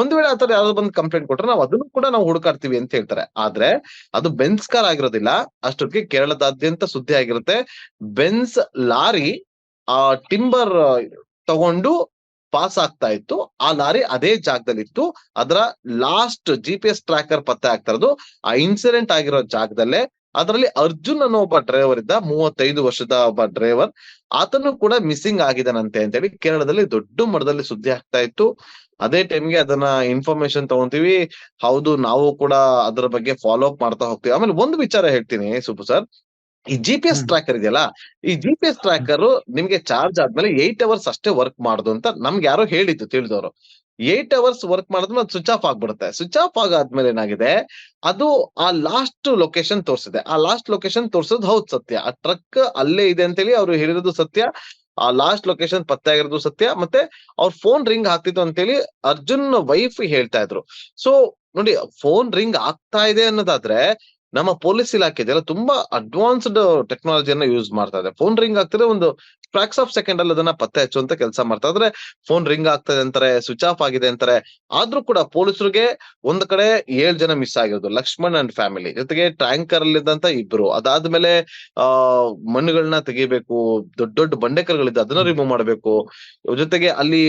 ಒಂದ್ ವೇಳೆ ಆತರ ಯಾರು ಬಂದು ಕಂಪ್ಲೇಂಟ್ ಕೊಟ್ರೆ ನಾವು ಅದನ್ನು ಕೂಡ ನಾವು ಹುಡುಕಾಡ್ತೀವಿ ಅಂತ ಹೇಳ್ತಾರೆ. ಆದ್ರೆ ಅದು ಬೆನ್ಸ್ ಕಾರ್ ಆಗಿರೋದಿಲ್ಲ. ಅಷ್ಟೊತ್ತಿಗೆ ಕೇರಳದಾದ್ಯಂತ ಸುದ್ದಿ ಆಗಿರುತ್ತೆ. ಬೆನ್ಸ್ ಲಾರಿ ಆ ಟಿಂಬರ್ ತಗೊಂಡು ಪಾಸ್ ಆಗ್ತಾ ಇತ್ತು. ಆ ಲಾರಿ ಅದೇ ಜಾಗದಲ್ಲಿ ಇತ್ತು ಅದರ last G P S tracker ಪತ್ತೆ ಆಗ್ತಾ ಇರೋದು. ಆ ಇನ್ಸಿಡೆಂಟ್ ಆಗಿರೋ ಜಾಗದಲ್ಲೇ ಅದರಲ್ಲಿ ಅರ್ಜುನ್ ಅನ್ನೋ ಒಬ್ಬ ಡ್ರೈವರ್ ಇದ್ದ ಮೂವತ್ತೈದು ವರ್ಷದ ಒಬ್ಬ ಡ್ರೈವರ್ ಆತನು ಕೂಡ ಮಿಸ್ಸಿಂಗ್ ಅಂತ ಹೇಳಿ ಕೇರಳದಲ್ಲಿ ದೊಡ್ಡ ಮಟ್ಟದಲ್ಲಿ ಸುದ್ದಿ ಆಗ್ತಾ ಇತ್ತು. ಅದೇ ಟೈಮ್ಗೆ ಅದನ್ನ ಇನ್ಫಾರ್ಮೇಶನ್ ತಗೊಂತೀವಿ. ಹೌದು ನಾವು ಕೂಡ ಅದರ ಬಗ್ಗೆ ಫಾಲೋ ಅಪ್ ಮಾಡ್ತಾ ಹೋಗ್ತೀವಿ. ಆಮೇಲೆ ಒಂದು ವಿಚಾರ ಹೇಳ್ತೀನಿ ಸುಬ್ಬು ಸರ್ ಈ ಜಿ ಪಿ ಎಸ್ ಟ್ರ್ಯಾಕರ್ ಇದೆಯಲ್ಲ ಈ ಜಿ ಪಿ ಎಸ್ ಟ್ರ್ಯಾಕರ್ ನಿಮ್ಗೆ ಚಾರ್ಜ್ ಆದ್ಮೇಲೆ ಏಟ್ ಅವರ್ಸ್ ಅಷ್ಟೇ ವರ್ಕ್ ಮಾಡುದು ಅಂತ ನಮ್ಗೆ ಯಾರೋ ಹೇಳಿದ್ದು ತಿಳಿದವರು. ಏಟ್ ಅವರ್ಸ್ ವರ್ಕ್ ಮಾಡಿದ್ಮೇಲೆ ಅದು ಸ್ವಿಚ್ ಆಫ್ ಆಗ್ಬಿಡುತ್ತೆ. ಸ್ವಿಚ್ ಆಫ್ ಆಗಾದ್ಮೇಲೆ ಏನಾಗಿದೆ? ಅದು ಆ ಲಾಸ್ಟ್ ಲೊಕೇಶನ್ ತೋರಿಸಿದೆ. ಆ ಲಾಸ್ಟ್ ಲೊಕೇಶನ್ ತೋರ್ಸೋದು ಹೌದ್ ಸತ್ಯ. ಆ ಟ್ರಕ್ ಅಲ್ಲೇ ಇದೆ ಅಂತೇಳಿ ಅವ್ರು ಹೇಳಿರೋದು ಸತ್ಯ. ಆ ಲಾಸ್ಟ್ ಲೊಕೇಶನ್ ಪತ್ತೆ ಆಗಿರೋದು ಸತ್ಯ. ಮತ್ತೆ ಅವ್ರ ಫೋನ್ ರಿಂಗ್ ಆಗ್ತಿತ್ತು ಅಂತೇಳಿ ಅರ್ಜುನ್ ವೈಫ್ ಹೇಳ್ತಾ ಇದ್ರು. ಸೊ ನೋಡಿ ಫೋನ್ ರಿಂಗ್ ಆಗ್ತಾ ಇದೆ ಅನ್ನೋದಾದ್ರೆ ನಮ್ಮ ಪೊಲೀಸ್ ಇಲಾಖೆ ಇದೆಲ್ಲ ತುಂಬಾ ಅಡ್ವಾನ್ಸ್ಡ್ ಟೆಕ್ನಾಲಜಿಯನ್ನ ಯೂಸ್ ಮಾಡ್ತಾ ಇದೆ. ಫೋನ್ ರಿಂಗ್ ಆಗ್ತಿದ್ರೆ ಒಂದು ಫ್ರಾಕ್ಸ್ ಆಫ್ ಸೆಕೆಂಡ್ ಅಲ್ಲಿ ಅದನ್ನ ಪತ್ತೆ ಹಚ್ಚುವಂತ ಕೆಲಸ ಮಾಡ್ತಾ ಇದ್ರೆ ಫೋನ್ ರಿಂಗ್ ಆಗ್ತದೆ ಅಂತಾರೆ ಸ್ವಿಚ್ ಆಫ್ ಆಗಿದೆ ಅಂತಾರೆ. ಆದ್ರೂ ಕೂಡ ಪೊಲೀಸರಿಗೆ ಒಂದ್ ಕಡೆ ಏಳು ಜನ ಮಿಸ್ ಆಗಿರೋದು ಲಕ್ಷ್ಮಣ್ ಅಂಡ್ ಫ್ಯಾಮಿಲಿ ಜೊತೆಗೆ ಟ್ಯಾಂಕರ್ ಅಲ್ಲಿ ಇದ್ದಂತ ಇಬ್ರು. ಅದಾದ್ಮೇಲೆ ಆ ಮಣ್ಣುಗಳನ್ನ ತೆಗಿಬೇಕು ದೊಡ್ಡ ದೊಡ್ಡ ಬಂಡೆಕಲ್ಗಳಿದೆ ಅದನ್ನ ರಿಮೂವ್ ಮಾಡಬೇಕು. ಜೊತೆಗೆ ಅಲ್ಲಿ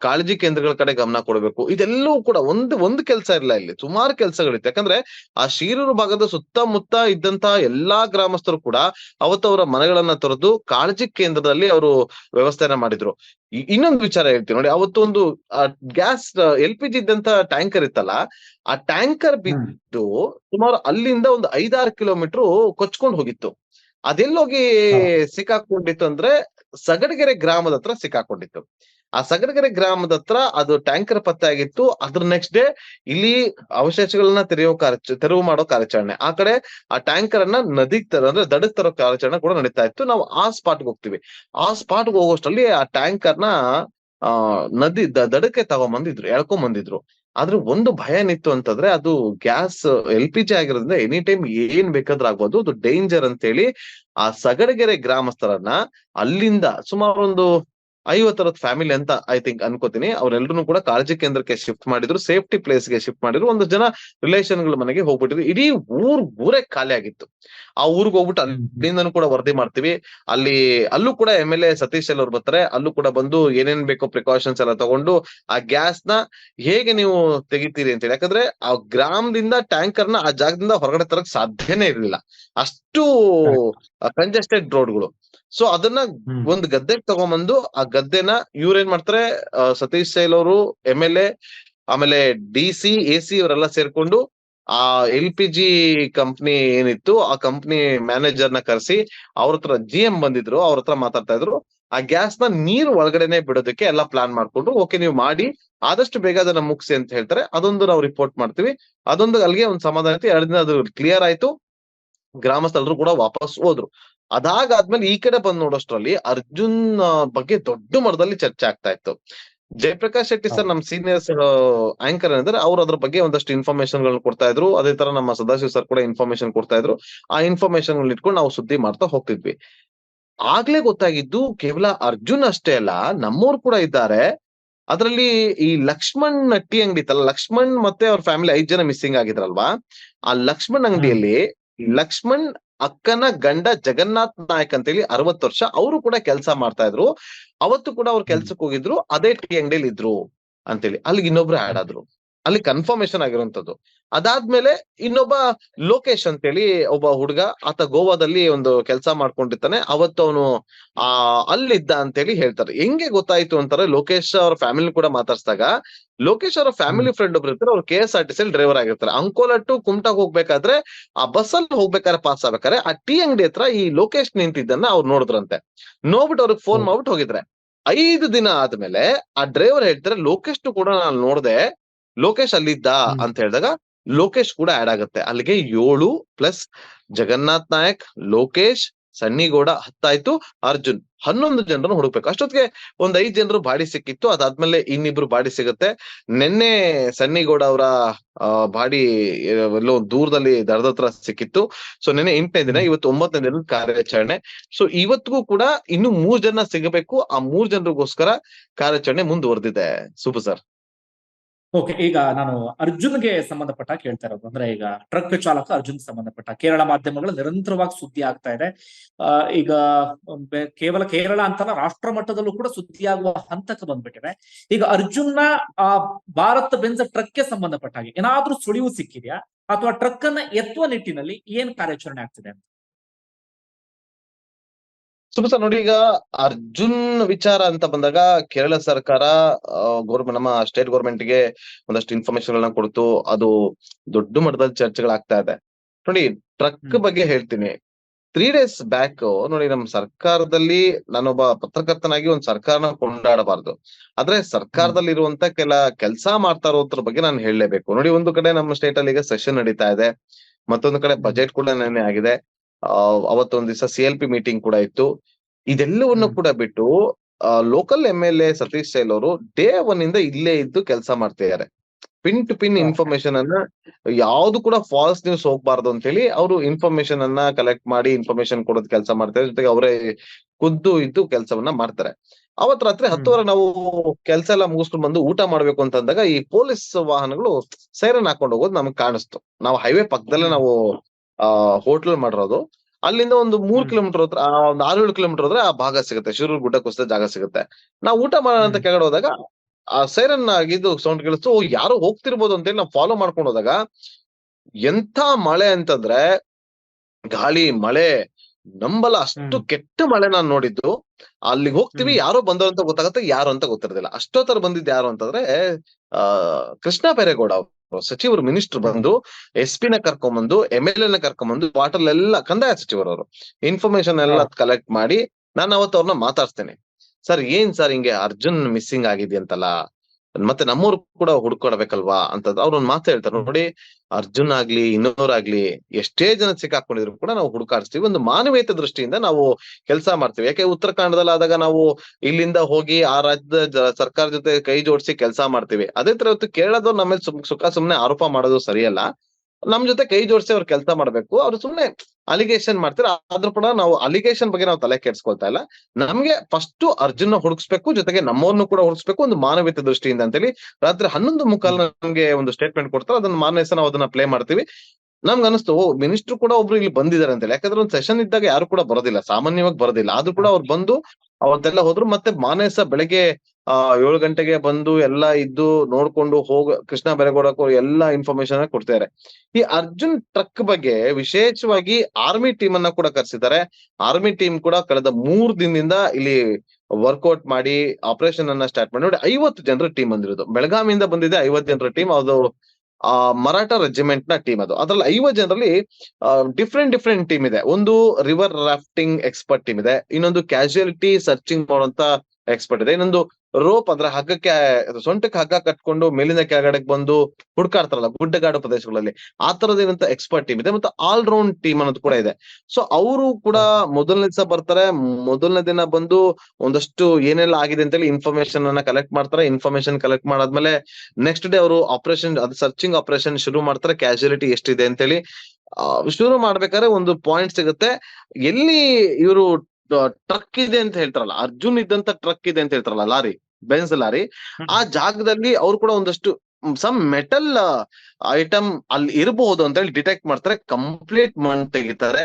ಕಾಳಜಿ ಕೇಂದ್ರಗಳ ಕಡೆ ಗಮನ ಕೊಡಬೇಕು. ಇದೆಲ್ಲವೂ ಕೂಡ ಒಂದ್ ಒಂದ್ ಕೆಲಸ ಇಲ್ಲ ಇಲ್ಲಿ. ಸುಮಾರು ಕೆಲಸಗಳಿತ್ತು ಯಾಕಂದ್ರೆ ಆ ಶೀರೂರು ಭಾಗದ ಸುತ್ತಮುತ್ತ ಇದ್ದಂತ ಎಲ್ಲಾ ಗ್ರಾಮಸ್ಥರು ಕೂಡ ಅವತ್ತವರ ಮನೆಗಳನ್ನ ತೊರೆದು ಕಾಳಜಿ ಕೇಂದ್ರದಲ್ಲಿ ಅವರು ವ್ಯವಸ್ಥೆನ ಮಾಡಿದ್ರು. ಇನ್ನೊಂದು ವಿಚಾರ ಹೇಳ್ತೀನಿ ನೋಡಿ ಅವತ್ತು ಒಂದು ಗ್ಯಾಸ್ ಎಲ್ ಪಿ ಜಿ ಇದ್ದಂತ ಟ್ಯಾಂಕರ್ ಇತ್ತಲ್ಲ ಆ ಟ್ಯಾಂಕರ್ ಬಿದ್ದು ಸುಮಾರು ಅಲ್ಲಿಂದ ಒಂದು ಐದಾರು ಕಿಲೋಮೀಟರ್ ಕೊಚ್ಕೊಂಡು ಹೋಗಿತ್ತು. ಅದೆಲ್ಲೋಗಿ ಸಿಕ್ಕಾಕೊಂಡಿತ್ತು ಅಂದ್ರೆ ಸಗಡಗೆರೆ ಗ್ರಾಮದ ಹತ್ರ ಸಿಕ್ಕಾಕೊಂಡಿತ್ತು. ಆ ಸಗಡಗೆರೆ ಗ್ರಾಮದ ಹತ್ರ ಅದು ಟ್ಯಾಂಕರ್ ಪತ್ತೆ ಆಗಿತ್ತು ಅದ್ರ ನೆಕ್ಸ್ಟ್ ಡೇ ಇಲ್ಲಿ ಅವಶೇಷಗಳನ್ನ ತೆರೆಯುವ ಕಾರ್ಯ, ತೆರವು ಮಾಡೋ ಕಾರ್ಯಾಚರಣೆ. ಆ ಕಡೆ ಆ ಟ್ಯಾಂಕರ್ ಅನ್ನ ನದಿಗ್ ತರ ಅಂದ್ರೆ ದಡಕ್ ತರೋ ಕಾರ್ಯಾಚರಣೆ ಕೂಡ ನಡೀತಾ ಇತ್ತು. ನಾವು ಆ ಸ್ಪಾಟ್ಗೆ ಹೋಗ್ತೀವಿ. ಆ ಸ್ಪಾಟ್ಗೆ ಹೋಗೋಷ್ಟರಲ್ಲಿ ಆ ಟ್ಯಾಂಕರ್ನ ಆ, ನದಿ ದಡಕ್ಕೆ ತಗೊಂಬಂದಿದ್ರು ಎಳ್ಕೊಂಡ್ ಬಂದಿದ್ರು ಆದ್ರೆ ಒಂದು ಭಯ ಏನಿತ್ತು ಅಂತಂದ್ರೆ ಅದು ಗ್ಯಾಸ್, ಎಲ್ ಪಿ ಜಿ ಆಗಿರೋದ್ರಿಂದ ಎನಿ ಟೈಮ್ ಏನ್ ಬೇಕಾದ್ರೂ ಆಗ್ಬೋದು, ಅದು ಡೇಂಜರ್ ಅಂತ ಹೇಳಿ ಆ ಸಗಡಗೆರೆ ಗ್ರಾಮಸ್ಥರನ್ನ ಅಲ್ಲಿಂದ ಸುಮಾರು ಒಂದು ಐವತ್ತರತ್ ಫ್ಯಾಮಿಲಿ ಅಂತ ಐ ಥಿಂಕ್ ಅನ್ಕೋತೀನಿ. ಅವ್ರೆಲ್ರು ಕೂಡ ಕಾಳಜಿ ಕೇಂದ್ರಕ್ಕೆ ಶಿಫ್ಟ್ ಮಾಡಿದ್ರು ಸೇಫ್ಟಿ ಪ್ಲೇಸ್ಗೆ ಶಿಫ್ಟ್ ಮಾಡಿದ್ರು. ಒಂದು ಜನ ರಿಲೇಷನ್ಗಳ ಮನೆಗೆ ಹೋಗ್ಬಿಟ್ಟಿದ್ರು. ಇಡೀ ಊರ್ ಊರೇ ಖಾಲಿ ಆಗಿತ್ತು. ಆ ಊರಿಗೆ ಹೋಗ್ಬಿಟ್ಟು ಅಲ್ಲಿಂದನೂ ಕೂಡ ವರದಿ ಮಾಡ್ತೀವಿ. ಅಲ್ಲಿ ಅಲ್ಲೂ ಕೂಡ ಎಂ ಎಲ್ ಎ ಸತೀಶ್ ಅವ್ರು ಬರ್ತಾರೆ. ಅಲ್ಲೂ ಕೂಡ ಬಂದು ಏನೇನ್ ಬೇಕೋ ಪ್ರಿಕಾಷನ್ಸ್ ಎಲ್ಲ ತಗೊಂಡು ಆ ಗ್ಯಾಸ್ನ ಹೇಗೆ ನೀವು ತೆಗಿತೀರಿ ಅಂತ ಹೇಳಿ ಯಾಕಂದ್ರೆ ಆ ಗ್ರಾಮದಿಂದ ಟ್ಯಾಂಕರ್ನ ಆ ಜಾಗದಿಂದ ಹೊರಗಡೆ ತರಕ್ ಸಾಧ್ಯನೇ ಇರಲಿಲ್ಲ. ಅಷ್ಟು ಕಂಜೆಸ್ಟೆಡ್ ರೋಡ್ಗಳು ಸೊ ಅದನ್ನ ಒಂದ್ ಗದ್ದೆಗ್ ತಗೊಂಬಂದು ಆ ಗದ್ದೆನ ಇವ್ರೇನ್ ಮಾಡ್ತಾರೆ ಸತೀಶ್ ಸೈಲ್ ಅವರು ಎಂ ಎಲ್ ಎ ಆಮೇಲೆ ಡಿ ಸಿ ಎ ಸಿ ಇವರೆಲ್ಲ ಸೇರ್ಕೊಂಡು ಆ ಎಲ್ ಪಿ ಜಿ ಕಂಪ್ನಿ ಏನಿತ್ತು ಆ ಕಂಪ್ನಿ ಮ್ಯಾನೇಜರ್ನ ಕರೆಸಿ ಅವ್ರ ಹತ್ರ ಜಿ ಎಂ ಬಂದಿದ್ರು ಅವ್ರ ಹತ್ರ ಮಾತಾಡ್ತಾ ಇದ್ರು. ಆ ಗ್ಯಾಸ್ನ ನೀರು ಒಳಗಡೆನೆ ಬಿಡೋದಕ್ಕೆ ಎಲ್ಲ ಪ್ಲಾನ್ ಮಾಡ್ಕೊಂಡು ಓಕೆ ನೀವು ಮಾಡಿ ಆದಷ್ಟು ಬೇಗ ಅದನ್ನ ಮುಗಿಸಿ ಅಂತ ಹೇಳ್ತಾರೆ. ಅದೊಂದು ನಾವು ರಿಪೋರ್ಟ್ ಮಾಡ್ತೀವಿ. ಅದೊಂದು ಅಲ್ಲಿಗೆ ಒಂದು ಸಮಾಧಾನ ಐತಿ ಎರಡು ದಿನ ಅದು ಕ್ಲಿಯರ್ ಆಯ್ತು. ಗ್ರಾಮಸ್ಥರು ಕೂಡ ವಾಪಸ್ ಹೋದ್ರು. ಅದಾಗಾದ್ಮೇಲೆ ಈ ಕಡೆ ಬಂದ್ ನೋಡೋಷ್ಟ್ರಲ್ಲಿ ಅರ್ಜುನ್ ಬಗ್ಗೆ ದೊಡ್ಡ ಮಟ್ಟದಲ್ಲಿ ಚರ್ಚೆ ಆಗ್ತಾ ಇತ್ತು. ಜಯಪ್ರಕಾಶ್ ಶೆಟ್ಟಿ ಸರ್ ನಮ್ ಸೀನಿಯರ್ಸ್ ಆಂಕರ್ ಏನಿದ್ರೆ ಅವ್ರು ಅದ್ರ ಬಗ್ಗೆ ಒಂದಷ್ಟು ಇನ್ಫಾರ್ಮೇಶನ್ ಗಳನ್ನ ಕೊಡ್ತಾ ಇದ್ರು. ಅದೇ ತರ ನಮ್ಮ ಸದಾಶಿವ್ ಸರ್ ಕೂಡ ಇನ್ಫಾರ್ಮೇಶನ್ ಕೊಡ್ತಾ ಇದ್ರು. ಆ ಇನ್ಫಾರ್ಮೇಶನ್ ಇಟ್ಕೊಂಡು ನಾವು ಸುದ್ದಿ ಮಾಡ್ತಾ ಹೋಗ್ತಿದ್ವಿ. ಆಗ್ಲೇ ಗೊತ್ತಾಗಿದ್ದು ಕೇವಲ ಅರ್ಜುನ್ ಅಷ್ಟೇ ಅಲ್ಲ ನಮ್ಮೂರ್ ಕೂಡ ಇದ್ದಾರೆ. ಅದರಲ್ಲಿ ಈ ಲಕ್ಷ್ಮಣ್ ನಟ್ಟಿ ಅಂಗಡಿ ಇತ್ತಲ್ಲ ಲಕ್ಷ್ಮಣ್ ಮತ್ತೆ ಅವ್ರ ಫ್ಯಾಮಿಲಿ ಐದ್ ಜನ ಮಿಸ್ಸಿಂಗ್ ಆಗಿದ್ರಲ್ವಾ? ಆ ಲಕ್ಷ್ಮಣ್ ಅಂಗಡಿಯಲ್ಲಿ ಲಕ್ಷ್ಮಣ್ ಅಕ್ಕನ ಗಂಡ ಜಗನ್ನಾಥ್ ನಾಯಕ್ ಅಂತ ಹೇಳಿ ಅರವತ್ತು ವರ್ಷ ಅವರು ಕೂಡ ಕೆಲಸ ಮಾಡ್ತಾ ಇದ್ರು. ಅವತ್ತು ಕೂಡ ಅವ್ರು ಕೆಲ್ಸಕ್ಕೆ ಹೋಗಿದ್ರು. ಅದೇ ಟೀ ಅಂಗಡಿಯಲ್ಲಿ ಇದ್ರು ಅಂತೇಳಿ. ಅಲ್ಲಿಗೆ ಇನ್ನೊಬ್ರು ಆಡ್ ಆದ್ರು. ಅಲ್ಲಿ ಕನ್ಫರ್ಮೇಶನ್ ಆಗಿರುವಂತದ್ದು ಅದಾದ್ಮೇಲೆ ಇನ್ನೊಬ್ಬ ಲೋಕೇಶ್ ಅಂತೇಳಿ ಒಬ್ಬ ಹುಡುಗ ಆತ ಗೋವಾದಲ್ಲಿ ಒಂದು ಕೆಲಸ ಮಾಡ್ಕೊಂಡಿರ್ತಾನೆ. ಅವತ್ತು ಅವನು ಆ ಅಲ್ಲಿದ್ದ ಅಂತೇಳಿ ಹೇಳ್ತಾರೆ. ಹೆಂಗೆ ಗೊತ್ತಾಯ್ತು ಅಂತಾರೆ ಲೋಕೇಶ್ ಅವ್ರ ಫ್ಯಾಮಿಲಿ ಕೂಡ ಮಾತಾಡ್ಸಿದಾಗ ಲೋಕೇಶ್ ಅವರ ಫ್ಯಾಮಿಲಿ ಫ್ರೆಂಡ್ ಒಬ್ರು ಇರ್ತಾರೆ ಅವ್ರು K S R T C driver ಆಗಿರ್ತಾರೆ. ಅಂಕೋಲ ಟು ಕುಮಟಾಗ್ ಹೋಗ್ಬೇಕಾದ್ರೆ ಆ ಬಸ್ ಅಲ್ಲಿ ಹೋಗ್ಬೇಕಾದ್ರೆ ಪಾಸ್ ಆಗ್ಬೇಕಾದ್ರೆ ಆ ಟೀ ಅಂಗಡಿ ಹತ್ರ ಈ ಲೋಕೇಶ್ ನಿಂತಿದ್ದನ್ನ ಅವ್ರು ನೋಡಿದ್ರಂತೆ. ನೋಡ್ಬಿಟ್ಟು ಅವ್ರಿಗೆ ಫೋನ್. ಮಾಡ್ಬಿಟ್ಟು ಹೋಗಿದ್ರೆ ಐದು ದಿನ ಆದ್ಮೇಲೆ ಆ ಡ್ರೈವರ್ ಹೇಳ್ತಾರೆ ಲೋಕೇಶ್ ಕೂಡ ನಾನು ನೋಡ್ದೆ ಲೋಕೇಶ್ ಅಲ್ಲಿದ್ದ. ಅಂತ ಹೇಳಿದಾಗ ಲೋಕೇಶ್ ಕೂಡ ಆಡ್ ಆಗುತ್ತೆ. ಅಲ್ಲಿಗೆ ಏಳು ಪ್ಲಸ್ ಜಗನ್ನಾಥ್ ನಾಯಕ್ ಲೋಕೇಶ್ ಸನ್ನಿಗೌಡ ಹತ್ತಾಯ್ತು ಅರ್ಜುನ್ ಹನ್ನೊಂದು ಜನರನ್ನು ಹುಡುಕ್ಬೇಕು. ಅಷ್ಟೊತ್ತಿಗೆ ಒಂದ್ ಐದ್ ಜನರು ಬಾಡಿ ಸಿಕ್ಕಿತ್ತು. ಅದಾದ್ಮೇಲೆ ಇನ್ನಿಬ್ರು ಬಾಡಿ ಸಿಗುತ್ತೆ. ನಿನ್ನೆ ಸನ್ನಿಗೌಡ ಅವರ ಬಾಡಿ ಎಲ್ಲೋ ದೂರದಲ್ಲಿ ದರ್ದತ್ರ ಸಿಕ್ಕಿತ್ತು. ಸೊ ನಿನ್ನೆ ಎಂಟನೇ ದಿನ ಇವತ್ತು ಒಂಬತ್ತನೇ ದಿನ ಕಾರ್ಯಾಚರಣೆ. ಸೊ ಇವತ್ತಿಗೂ ಕೂಡ ಇನ್ನು ಮೂರ್ ಜನ ಸಿಗಬೇಕು. ಆ ಮೂರ್ ಜನರಿಗೋಸ್ಕರ ಕಾರ್ಯಾಚರಣೆ ಮುಂದುವರೆದಿದೆ. Super sir. ಓಕೆ ಈಗ ನಾನು ಅರ್ಜುನ್ಗೆ ಸಂಬಂಧಪಟ್ಟ ಕೇಳ್ತಾ ಇರೋದು. ಅಂದ್ರೆ ಈಗ ಟ್ರಕ್ ಚಾಲಕ ಅರ್ಜುನ್ ಸಂಬಂಧಪಟ್ಟ. ಕೇರಳ ಮಾಧ್ಯಮಗಳು ನಿರಂತರವಾಗಿ ಸುದ್ದಿ ಆಗ್ತಾ ಇದೆ. ಈಗ ಕೇವಲ ಕೇರಳ ಅಂತಲ್ಲ, ರಾಷ್ಟ್ರ ಮಟ್ಟದಲ್ಲೂ ಕೂಡ ಸುದ್ದಿಯಾಗುವ ಹಂತಕ್ಕೆ ಬಂದ್ಬಿಟ್ಟಿದೆ. ಈಗ ಅರ್ಜುನ್ನ, ಆ, ಭಾರತ್ ಬೆಂಜ್ ಟ್ರಕ್ಗೆ ಸಂಬಂಧಪಟ್ಟ ಹಾಗೆ ಏನಾದ್ರೂ ಸುಳಿವು ಸಿಕ್ಕಿದ್ಯಾ? ಅಥವಾ ಟ್ರಕ್ ಅನ್ನ ಎತ್ತುವ ನಿಟ್ಟಿನಲ್ಲಿ ಏನ್ ಕಾರ್ಯಾಚರಣೆ ಆಗ್ತಿದೆ ಅಂತ? ಸರ್ ನೋಡಿ ಈಗ ಅರ್ಜುನ್ ವಿಚಾರ ಅಂತ ಬಂದಾಗ ಕೇರಳ ಸರ್ಕಾರ ಗೌರ್ಮೆಂಟ್ ನಮ್ಮ ಸ್ಟೇಟ್ ಗೌರ್ಮೆಂಟ್ಗೆ ಒಂದಷ್ಟು ಇನ್ಫಾರ್ಮೇಶನ್ ಗಳನ್ನ ಕೊಡ್ತು. ಅದು ದೊಡ್ಡ ಮಟ್ಟದಲ್ಲಿ ಚರ್ಚೆಗಳಾಗ್ತಾ ಇದೆ. ನೋಡಿ ಟ್ರಕ್ ಬಗ್ಗೆ ಹೇಳ್ತೀನಿ. ತ್ರೀ ಡೇಸ್ ಬ್ಯಾಕ್ ನೋಡಿ ನಮ್ಮ ಸರ್ಕಾರದಲ್ಲಿ ನಾನೊಬ್ಬ ಪತ್ರಕರ್ತನಾಗಿ ಒಂದು ಸರ್ಕಾರನ ಕೊಂಡಾಡಬಾರ್ದು. ಆದ್ರೆ ಸರ್ಕಾರದಲ್ಲಿ ಇರುವಂತ ಕೆಲ ಕೆಲಸ ಮಾಡ್ತಾ ಇರೋದ್ರ ಬಗ್ಗೆ ನಾನು ಹೇಳಲೇಬೇಕು. ನೋಡಿ ಒಂದು ಕಡೆ ನಮ್ಮ ಸ್ಟೇಟ್ ಅಲ್ಲಿ ಈಗ ಸೆಷನ್ ನಡೀತಾ ಇದೆ. ಮತ್ತೊಂದು ಕಡೆ ಬಜೆಟ್ ಕೂಡ ನೆನೆ ಆಗಿದೆ. ಅವತ್ತೊಂದ್ ದಿವಸ ಸಿ ಎಲ್ ಪಿ ಮೀಟಿಂಗ್ ಕೂಡ ಇತ್ತು. ಇದೆಲ್ಲವನ್ನು ಕೂಡ ಬಿಟ್ಟು local M L A Satish Sail ಅವರು ಡೇ ಒನ್ ಇಂದ ಇಲ್ಲೇ ಇದ್ದು ಕೆಲಸ ಮಾಡ್ತಾ ಇದ್ದಾರೆ. Pin to pin. ಇನ್ಫಾರ್ಮೇಶನ್ ಅನ್ನ ಯಾವ್ದು ಕೂಡ ಫಾಲ್ಸ್ ನ್ಯೂಸ್ ಹೋಗ್ಬಾರ್ದು ಅಂತ ಹೇಳಿ ಅವರು ಇನ್ಫಾರ್ಮೇಶನ್ ಅನ್ನ ಕಲೆಕ್ಟ್ ಮಾಡಿ ಇನ್ಫಾರ್ಮೇಶನ್ ಕೊಡೋದ್ ಕೆಲಸ ಮಾಡ್ತಾರೆ ಜೊತೆಗೆ ಅವರೇ ಖುದ್ದು ಇದ್ದು ಕೆಲಸವನ್ನ ಮಾಡ್ತಾರೆ. ಅವತ್ ರಾತ್ರಿ. ಹತ್ತುವರೆ ನಾವು ಕೆಲಸ ಎಲ್ಲ ಮುಗಿಸ್ಕೊಂಡು ಬಂದು ಊಟ ಮಾಡ್ಬೇಕು ಅಂತ ಅಂದಾಗ ಈ ಪೊಲೀಸ್ ವಾಹನಗಳು ಸೈರನ್ ಹಾಕೊಂಡು ಹೋಗೋದು ನಮ್ಗೆ ಕಾಣಿಸ್ತು. ನಾವು ಹೈವೇ ಪಕ್ಕದಲ್ಲೇ ನಾವು ಹೋಟ್ಲ್ ಮಾಡಿರೋದು. ಅಲ್ಲಿಂದ ಒಂದು ಮೂರ್ ಕಿಲೋಮೀಟರ್ ಹತ್ರ ಆ, ಒಂದು ಆರು ಏಳು ಕಿಲೋಮೀಟರ್ ಹೋದ್ರೆ ಆ ಭಾಗ ಸಿಗುತ್ತೆ. ಶಿರೂರ್ ಗುಡ್ಡ ಕುಸಿದ ಜಾಗ ಸಿಗುತ್ತೆ. ನಾವು ಊಟ ಮಾಡೋಣ ಅಂತ ಕೆಳಗಡೆ ಹೋದಾಗ ಆ ಸೈರನ್ ಆಗಿದ್ದು ಸೌಂಡ್ ಕೇಳಿಸ್ತು ಯಾರು ಹೋಗ್ತಿರ್ಬೋದು ಅಂತೇಳಿ ನಾವು ಫಾಲೋ ಮಾಡ್ಕೊಂಡು ಹೋದಾಗ ಎಂಥ ಮಳೆ ಅಂತಂದ್ರೆ ಗಾಳಿ ಮಳೆ ನಂಬಲ್ಲ ಅಷ್ಟು ಕೆಟ್ಟ ಮಳೆ ನಾನು ನೋಡಿದ್ದು. ಅಲ್ಲಿಗೆ ಹೋಗ್ತೀವಿ. ಯಾರೋ ಬಂದವರು ಅಂತ ಗೊತ್ತಾಗತ್ತೆ ಯಾರು ಅಂತ ಗೊತ್ತಿರೋದಿಲ್ಲ. ಅಷ್ಟೋತ್ತರ ಬಂದಿದ್ದು ಯಾರು ಅಂತಂದ್ರೆ ಆ ಕೃಷ್ಣ ಬೈರೇಗೌಡ ಅವರು. ಸಚಿವರು ಮಿನಿಸ್ಟರ್ ಬಂದು ಎಸ್ ಪಿ ನ ಕರ್ಕೊಂಬಂದು ಎಂ ಎಲ್ ಎನ ನ ಕರ್ಕೊಂಬಂದು ವಾಟರ್ ಎಲ್ಲ ಕಂದಾಯ ಸಚಿವರವರು ಇನ್ಫಾರ್ಮೇಶನ್ ಎಲ್ಲ ಕಲೆಕ್ಟ್ ಮಾಡಿ ನಾನು ಅವತ್ತು ಅವ್ರನ್ನ ಮಾತಾಡ್ತೇನೆ ಸರ್ ಏನ್ ಸರ್ ಹಿಂಗೆ ಅರ್ಜುನ್ ಮಿಸ್ಸಿಂಗ್ ಆಗಿದೆ ಅಂತಲ್ಲ? ಮತ್ತೆ ನಮ್ಮೂರು ಕೂಡ ಹುಡ್ಕೊಡ್ಬೇಕಲ್ವಾ ಅಂತ ಅವ್ರು ಒಂದ್ ಮಾತು ಹೇಳ್ತಾರೆ. ನೋಡಿ ಅರ್ಜುನ್ ಆಗ್ಲಿ ಇನ್ನೋರಾಗ್ಲಿ ಎಷ್ಟೇ ಜನ ಸಿಕ್ಕಾಕೊಂಡಿದ್ರು ಕೂಡ ನಾವು ಹುಡುಕಾಡ್ಸ್ತೀವಿ. ಒಂದು ಮಾನವೀಯತೆ ದೃಷ್ಟಿಯಿಂದ ನಾವು ಕೆಲಸ ಮಾಡ್ತೀವಿ. ಯಾಕೆ ಉತ್ತರಾಖಂಡದಲ್ಲಿ ಆದಾಗ ನಾವು ಇಲ್ಲಿಂದ ಹೋಗಿ ಆ ರಾಜ್ಯದ ಜ- ಸರ್ಕಾರ ಜೊತೆ ಕೈ ಜೋಡಿಸಿ ಕೆಲಸ ಮಾಡ್ತೀವಿ. ಅದೇ ತರ ಇವತ್ತು ಕೇರಳದವ್ರು ನಮ್ಮ ಸುಮ್- ಸುಖ ಸುಮ್ನೆ ಆರೋಪ ಮಾಡೋದು ಸರಿಯಲ್ಲ. ನಮ್ ಜೊತೆ ಕೈ ಜೋಡಿಸಿ ಅವ್ರು ಕೆಲಸ ಮಾಡ್ಬೇಕು. ಅವ್ರು ಸುಮ್ನೆ ಅಲಿಗೇಷನ್ ಮಾಡ್ತೀರ? ಆದ್ರೂ ಕೂಡ ನಾವು ಅಲಿಗೇಷನ್ ಬಗ್ಗೆ ನಾವು ತಲೆ ಕೆಡ್ಸ್ಕೊಳ್ತಾ ಇಲ್ಲ. ನಮ್ಗೆ ಫಸ್ಟ್ ಅರ್ಜುನ್ ಹುಡುಕ್ಸ್ಬೇಕು, ಜೊತೆಗೆ ನಮ್ಮವ್ರನ್ನು ಕೂಡ ಹುಡುಕ್ಸ್ಬೇಕು ಒಂದು ಮಾನವೀಯತೆ ದೃಷ್ಟಿಯಿಂದ ಅಂತೇಳಿ. ರಾತ್ರಿ ಹನ್ನೊಂದು ಮುಖಾಲ್ ನಮ್ಗೆ ಒಂದು ಸ್ಟೇಟ್ಮೆಂಟ್ ಕೊಡ್ತಾರೆ. ಅದನ್ನ ಮಾನ್ಯ ನಾವು ಅದನ್ನ ಪ್ಲೇ ಮಾಡ್ತೀವಿ. ನಮ್ಗೆ ಅನಿಸ್ತು, ಓ ಮಿನಿಸ್ಟರ್ ಕೂಡ ಒಬ್ರು ಇಲ್ಲಿ ಬಂದಿದ್ದಾರೆ ಅಂತೇಳಿ. ಯಾಕಂದ್ರೆ ಒಂದು ಸೆಷನ್ ಇದ್ದಾಗ ಯಾರು ಕೂಡ ಬರೋದಿಲ್ಲ. ಸಾಮಾನ್ಯವಾಗಿ ಬರೋದಿಲ್ಲ. ಆದ್ರೂ ಕೂಡ ಅವ್ರು ಬಂದು ಅವತ್ತೆಲ್ಲ ಹೋದ್ರು ಮತ್ತೆ ಮಾನೇಸ ಬೆಳಗ್ಗೆ ಆ ಏಳು ಗಂಟೆಗೆ ಬಂದು ಎಲ್ಲ ಇದ್ದು ನೋಡ್ಕೊಂಡು ಹೋಗ, ಕೃಷ್ಣ ಬೆರಗೋಡಕ್ಕೂ ಎಲ್ಲಾ ಇನ್ಫಾರ್ಮೇಶನ್ ಕೊಡ್ತಾರೆ ಈ ಅರ್ಜುನ್ ಟ್ರಕ್ ಬಗ್ಗೆ ವಿಶೇಷವಾಗಿ ಆರ್ಮಿ ಟೀಮ್ ಅನ್ನ ಕೂಡ ಕರೆಸಿದ್ದಾರೆ ಆರ್ಮಿ ಟೀಮ್ ಕೂಡ ಕಳೆದ ಮೂರ್ ದಿನದಿಂದ ಇಲ್ಲಿ ವರ್ಕೌಟ್ ಮಾಡಿ ಆಪರೇಷನ್ ಅನ್ನ ಸ್ಟಾರ್ಟ್ ಮಾಡಿ. ನೋಡಿ, ಐವತ್ತು ಜನರ ಟೀಮ್ ಬಂದಿರೋದು ಬೆಳಗಾವಿಯಿಂದ ಬಂದಿದೆ ಐವತ್ತು ಜನರ ಟೀಮ್ ಅದು ಆ ಮರಾಠ ರೆಜಿಮೆಂಟ್ನ ಟೀಮ್ ಅದು. ಅದ್ರಲ್ಲಿ ಐವತ್ ಜನರಲ್ಲಿ ಡಿಫ್ರೆಂಟ್ ಡಿಫ್ರೆಂಟ್ ಟೀಮ್ ಇದೆ. ಒಂದು ರಿವರ್ ರಾಫ್ಟಿಂಗ್ ಎಕ್ಸ್ಪರ್ಟ್ ಟೀಮ್ ಇದೆ. ಇನ್ನೊಂದು ಕ್ಯಾಶುಯಾಲಿಟಿ ಸರ್ಚಿಂಗ್ ಮಾಡುವಂತ ಎಕ್ಸ್ಪರ್ಟ್ ಇದೆ. ಇನ್ನೊಂದು ರೋಪ್ ಅಂದ್ರೆ ಹಗ್ಗಕ್ಕೆ ಸೊಂಟಕ್ಕೆ ಹಗ್ಗ ಕಟ್ಕೊಂಡು ಮೇಲಿನ ಕೆಳಗಡೆಗೆ ಬಂದು ಹುಡ್ಕಾಡ್ತಾರಲ್ಲ ಗುಡ್ಡಗಾಡು ಪ್ರದೇಶಗಳಲ್ಲಿ. ಆ ತರದೇನಂತ ಎಕ್ಸ್ಪರ್ಟ್ ಟೀಮ್ ಇದೆ ಮತ್ತೆ ಆಲ್ ರೌಂಡ್ ಟೀಮ್ ಅನ್ನೋದು ಕೂಡ ಇದೆ. ಸೊ ಅವರು ಕೂಡ ಮೊದಲನೇ ದಿವಸ ಬರ್ತಾರೆ, ಮೊದಲನೇ ದಿನ ಬಂದು ಒಂದಷ್ಟು ಏನೆಲ್ಲ ಆಗಿದೆ ಅಂತೇಳಿ ಇನ್ಫಾರ್ಮೇಶನ್ ಅನ್ನ ಕಲೆಕ್ಟ್ ಮಾಡ್ತಾರೆ. ಇನ್ಫಾರ್ಮೇಶನ್ ಕಲೆಕ್ಟ್ ಮಾಡಾದ್ಮೇಲೆ ನೆಕ್ಸ್ಟ್ ಡೇ ಅವರು ಆಪರೇಷನ್ ಅದು ಸರ್ಚಿಂಗ್ ಆಪರೇಷನ್ ಶುರು ಮಾಡ್ತಾರೆ. ಕ್ಯಾಶುಯಾಲಿಟಿ ಎಷ್ಟಿದೆ ಅಂತೇಳಿ ಶುರು ಮಾಡ್ಬೇಕಾದ್ರೆ ಒಂದು ಪಾಯಿಂಟ್ ಸಿಗುತ್ತೆ. ಎಲ್ಲಿ ಇವರು ಟ್ರಕ್ ಇದೆ ಅಂತ ಹೇಳ್ತಾರಲ್ಲ, ಅರ್ಜುನ್ ಇದ್ದಂತ ಟ್ರಕ್ ಇದೆ ಅಂತ ಹೇಳ್ತಾರಲ್ಲ, ಲಾರಿ. ಬೆನ್ಸ್ ಲಾರಿ ಆ ಜಾಗದಲ್ಲಿ ಅವ್ರು ಕೂಡ ಒಂದಷ್ಟು ಸಮ್ ಮೆಟಲ್ ಐಟಮ್ ಅಲ್ಲಿ ಇರಬಹುದು ಅಂತ ಹೇಳಿ ಡಿಟೆಕ್ಟ್ ಮಾಡ್ತಾರೆ ಕಂಪ್ಲೀಟ್ ಮಣ್ ತೆಗಿತಾರೆ.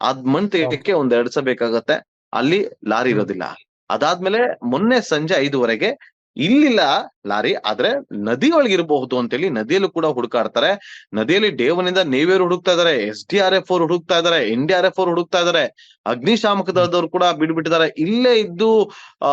ಅದ್ ಮಣ್ ತೆಗಿಯಕ್ಕೆ ಒಂದ್ ಎರಡ್ ಸಹ ಬೇಕಾಗತ್ತೆ. ಅಲ್ಲಿ ಲಾರಿ. ಇರೋದಿಲ್ಲ. ಅದಾದ್ಮೇಲೆ ಮೊನ್ನೆ ಸಂಜೆ ಐದುವರೆಗೆ ಇಲ್ಲಿಲ್ಲ ಲಾರಿ ಆದ್ರೆ ನದಿ ಒಳಗಿರಬಹುದು ಅಂತೇಳಿ ನದಿಯಲ್ಲೂ ಕೂಡ ಹುಡುಕಾಡ್ತಾರೆ. ನದಿಯಲ್ಲಿ ಡೇವನಿಂದ ನೇವಿಯರು ಹುಡುಕ್ತಾ ಇದಾರೆ ಎಸ್ ಡಿ ಆರ್ ಎಫ್ ಅವ್ರು ಹುಡುಕ್ತಾ ಇದಾರೆ ಎನ್ ಡಿ ಆರ್ ಎಫ್ ಅವ್ರು ಹುಡುಕ್ತಾ ಇದಾರೆ. ಅಗ್ನಿಶಾಮಕ ದಳದವ್ರು ಕೂಡ ಬಿಡ್ಬಿಟ್ಟಿದ್ದಾರೆ. ಇಲ್ಲೇ ಇದ್ದು ಆ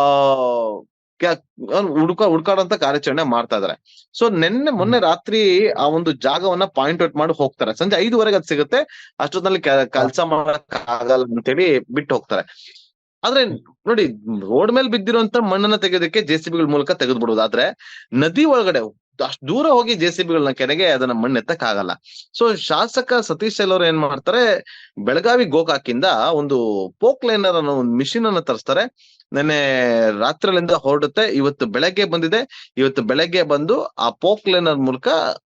ಹುಡುಕ ಹುಡುಕಾಡಂತ ಕಾರ್ಯಾಚರಣೆ ಮಾಡ್ತಾ ಇದಾರೆ. ಸೊ ನಿನ್ನೆ ಮೊನ್ನೆ ರಾತ್ರಿ ಆ ಒಂದು ಜಾಗವನ್ನ ಪಾಯಿಂಟ್ ಔಟ್ ಮಾಡಿ ಹೋಗ್ತಾರೆ. ಸಂಜೆ ಐದುವರೆಗೆ ಅದ್ ಸಿಗುತ್ತೆ. ಅಷ್ಟೊತ್ತಿನಲ್ಲಿ ಕೆಲಸ ಮಾಡಕ್ ಆಗಲ್ಲ ಅಂತೇಳಿ ಬಿಟ್ಟು ಹೋಗ್ತಾರೆ. ಆದ್ರೆ ನೋಡಿ ರೋಡ್ ಮೇಲೆ ಬಿದ್ದಿರುವಂತ ಮಣ್ಣನ್ನ ತೆಗೆಯೋದಕ್ಕೆ ಜೆಸಿಬಿಗಳ ಮೂಲಕ ತೆಗೆದ್ಬಿಡುದು ಆದ್ರೆ ನದಿ ಒಳಗಡೆ ಅಷ್ಟು ದೂರ ಹೋಗಿ ಜೆಸಿಬಿಗಳನ್ನ ಕೆರೆಗೆ ಅದನ್ನ ಮಣ್ಣು ಎತ್ತಕ್ ಆಗಲ್ಲ ಸೊ ಶಾಸಕ ಸತೀಶ್ ಅವ್ರು ಏನ್ ಮಾಡ್ತಾರೆ, ಬೆಳಗಾವಿ ಗೋಕಾಕಿಂದ ಒಂದು ಪೋಕ್ ಲೈನರ್ ಅನ್ನೋ ಒಂದು ಮಿಷಿನ್ ಅನ್ನ ತರಿಸ್ತಾರೆ. ನೆನ್ನೆ ರಾತ್ರಿಲಿಂದ ಹೊರಡುತ್ತೆ, ಇವತ್ತು ಬೆಳಗ್ಗೆ ಬಂದಿದೆ. ಇವತ್ತು ಬೆಳಗ್ಗೆ ಬಂದು ಆ ಪೋಕ್ ಲೈನರ್ ಮೂಲಕ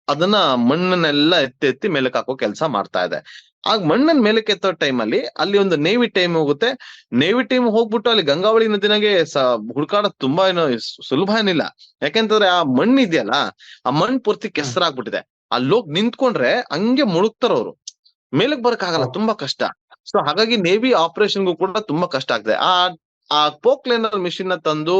ಅದನ್ನ ಮಣ್ಣನ್ನೆಲ್ಲ ಎತ್ತಿ ಎತ್ತಿ ಮೇಲಕ್ಕೆ ಹಾಕೋ ಕೆಲಸ ಮಾಡ್ತಾ ಇದೆ. ಆಗ ಮಣ್ಣನ್ ಮೇಲಕ್ಕೆತ್ತೋ ಎತ್ತೋ time ಅಲ್ಲಿ ಅಲ್ಲಿ ಒಂದು ನೇವಿ ಟೈಮ್ ಹೋಗುತ್ತೆ. ನೇವಿ ಟೈಮ್ ಹೋಗ್ಬಿಟ್ಟು ಅಲ್ಲಿ ಗಂಗಾವಳಿ ನದಿನಾಗೆ ಸ ಹುಡ್ಕಾಡೋದ್ ತುಂಬಾ ಏನು ಸುಲಭ ಏನಿಲ್ಲ. ಯಾಕೆಂತಂದ್ರೆ ಆ ಮಣ್ಣು ಇದೆಯಲ್ಲ ಆ ಮಣ್ಣು ಪೂರ್ತಿ ಕೆಸರಾಗ್ಬಿಟ್ಟಿದೆ. ಅಲ್ಲೋಗ್ ನಿಂತ್ಕೊಂಡ್ರೆ ಹಂಗೆ ಮುಳುಗ್ತಾರ ಅವ್ರು. ಮೇಲಕ್ ಬರಕ್ ಆಗಲ್ಲ ತುಂಬಾ ಕಷ್ಟ. ಸೊ ಹಾಗಾಗಿ ನೇವಿ ಆಪರೇಷನ್ಗೂ ಕೂಡ ತುಂಬಾ ಕಷ್ಟ ಆಗ್ತದೆ. ಆ ಆ ಪೋಕ್ಲೇನರ್ ಮಿಷಿನ್ನ ತಂದು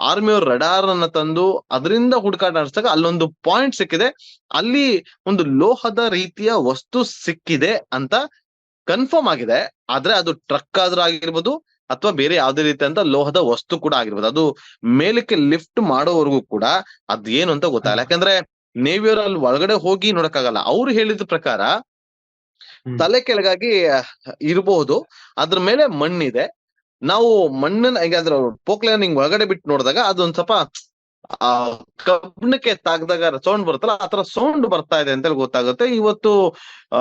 ಆರ್ಮಿ ಅವ್ರ ರಡಾರ್ ಅನ್ನ ತಂದು ಅದರಿಂದ ಹುಡುಕಾಟ ನಡೆಸಿದಾಗ ಅಲ್ಲೊಂದು ಪಾಯಿಂಟ್ ಸಿಕ್ಕಿದೆ. ಅಲ್ಲಿ ಒಂದು ಲೋಹದ ರೀತಿಯ ವಸ್ತು ಸಿಕ್ಕಿದೆ ಅಂತ ಕನ್ಫರ್ಮ್ ಆಗಿದೆ. ಆದ್ರೆ ಅದು ಟ್ರಕ್ ಆದ್ರೂ ಆಗಿರ್ಬೋದು ಅಥವಾ ಬೇರೆ ಯಾವುದೇ ರೀತಿಯಂತ ಲೋಹದ ವಸ್ತು ಕೂಡ ಆಗಿರ್ಬೋದು. ಅದು ಮೇಲಕ್ಕೆ ಲಿಫ್ಟ್ ಮಾಡೋವರೆಗೂ ಕೂಡ ಅದ್ ಏನು ಅಂತ ಗೊತ್ತಾಗಲ್ಲ. ಯಾಕಂದ್ರೆ ನೇವಿಯರ್ ಅಲ್ಲಿ ಒಳಗಡೆ ಹೋಗಿ ನೋಡಕ್ಕಾಗಲ್ಲ. ಅವ್ರು ಹೇಳಿದ ಪ್ರಕಾರ ತಲೆ ಕೆಳಗಾಗಿ ಇರಬಹುದು ಅದ್ರ ಮೇಲೆ ಮಣ್ಣಿದೆ. ನಾವು ಮಣ್ಣನ್ನ ಹೆಂಗಾದ್ರೆ ಪೋಕ್ಲೈನ್ ಹಿಂಗ್ ಒಳಗಡೆ ಬಿಟ್ಟು ನೋಡಿದಾಗ ಅದೊಂದ್ ಸ್ವಲ್ಪ, ಆ, ಕಬ್ಣಕ್ಕೆ ತಾಗ್ದಾಗ ಸೌಂಡ್ ಬರುತ್ತಲ್ಲ ಆತರ ಸೌಂಡ್ ಬರ್ತಾ ಇದೆ ಅಂತ ಗೊತ್ತಾಗುತ್ತೆ. ಇವತ್ತು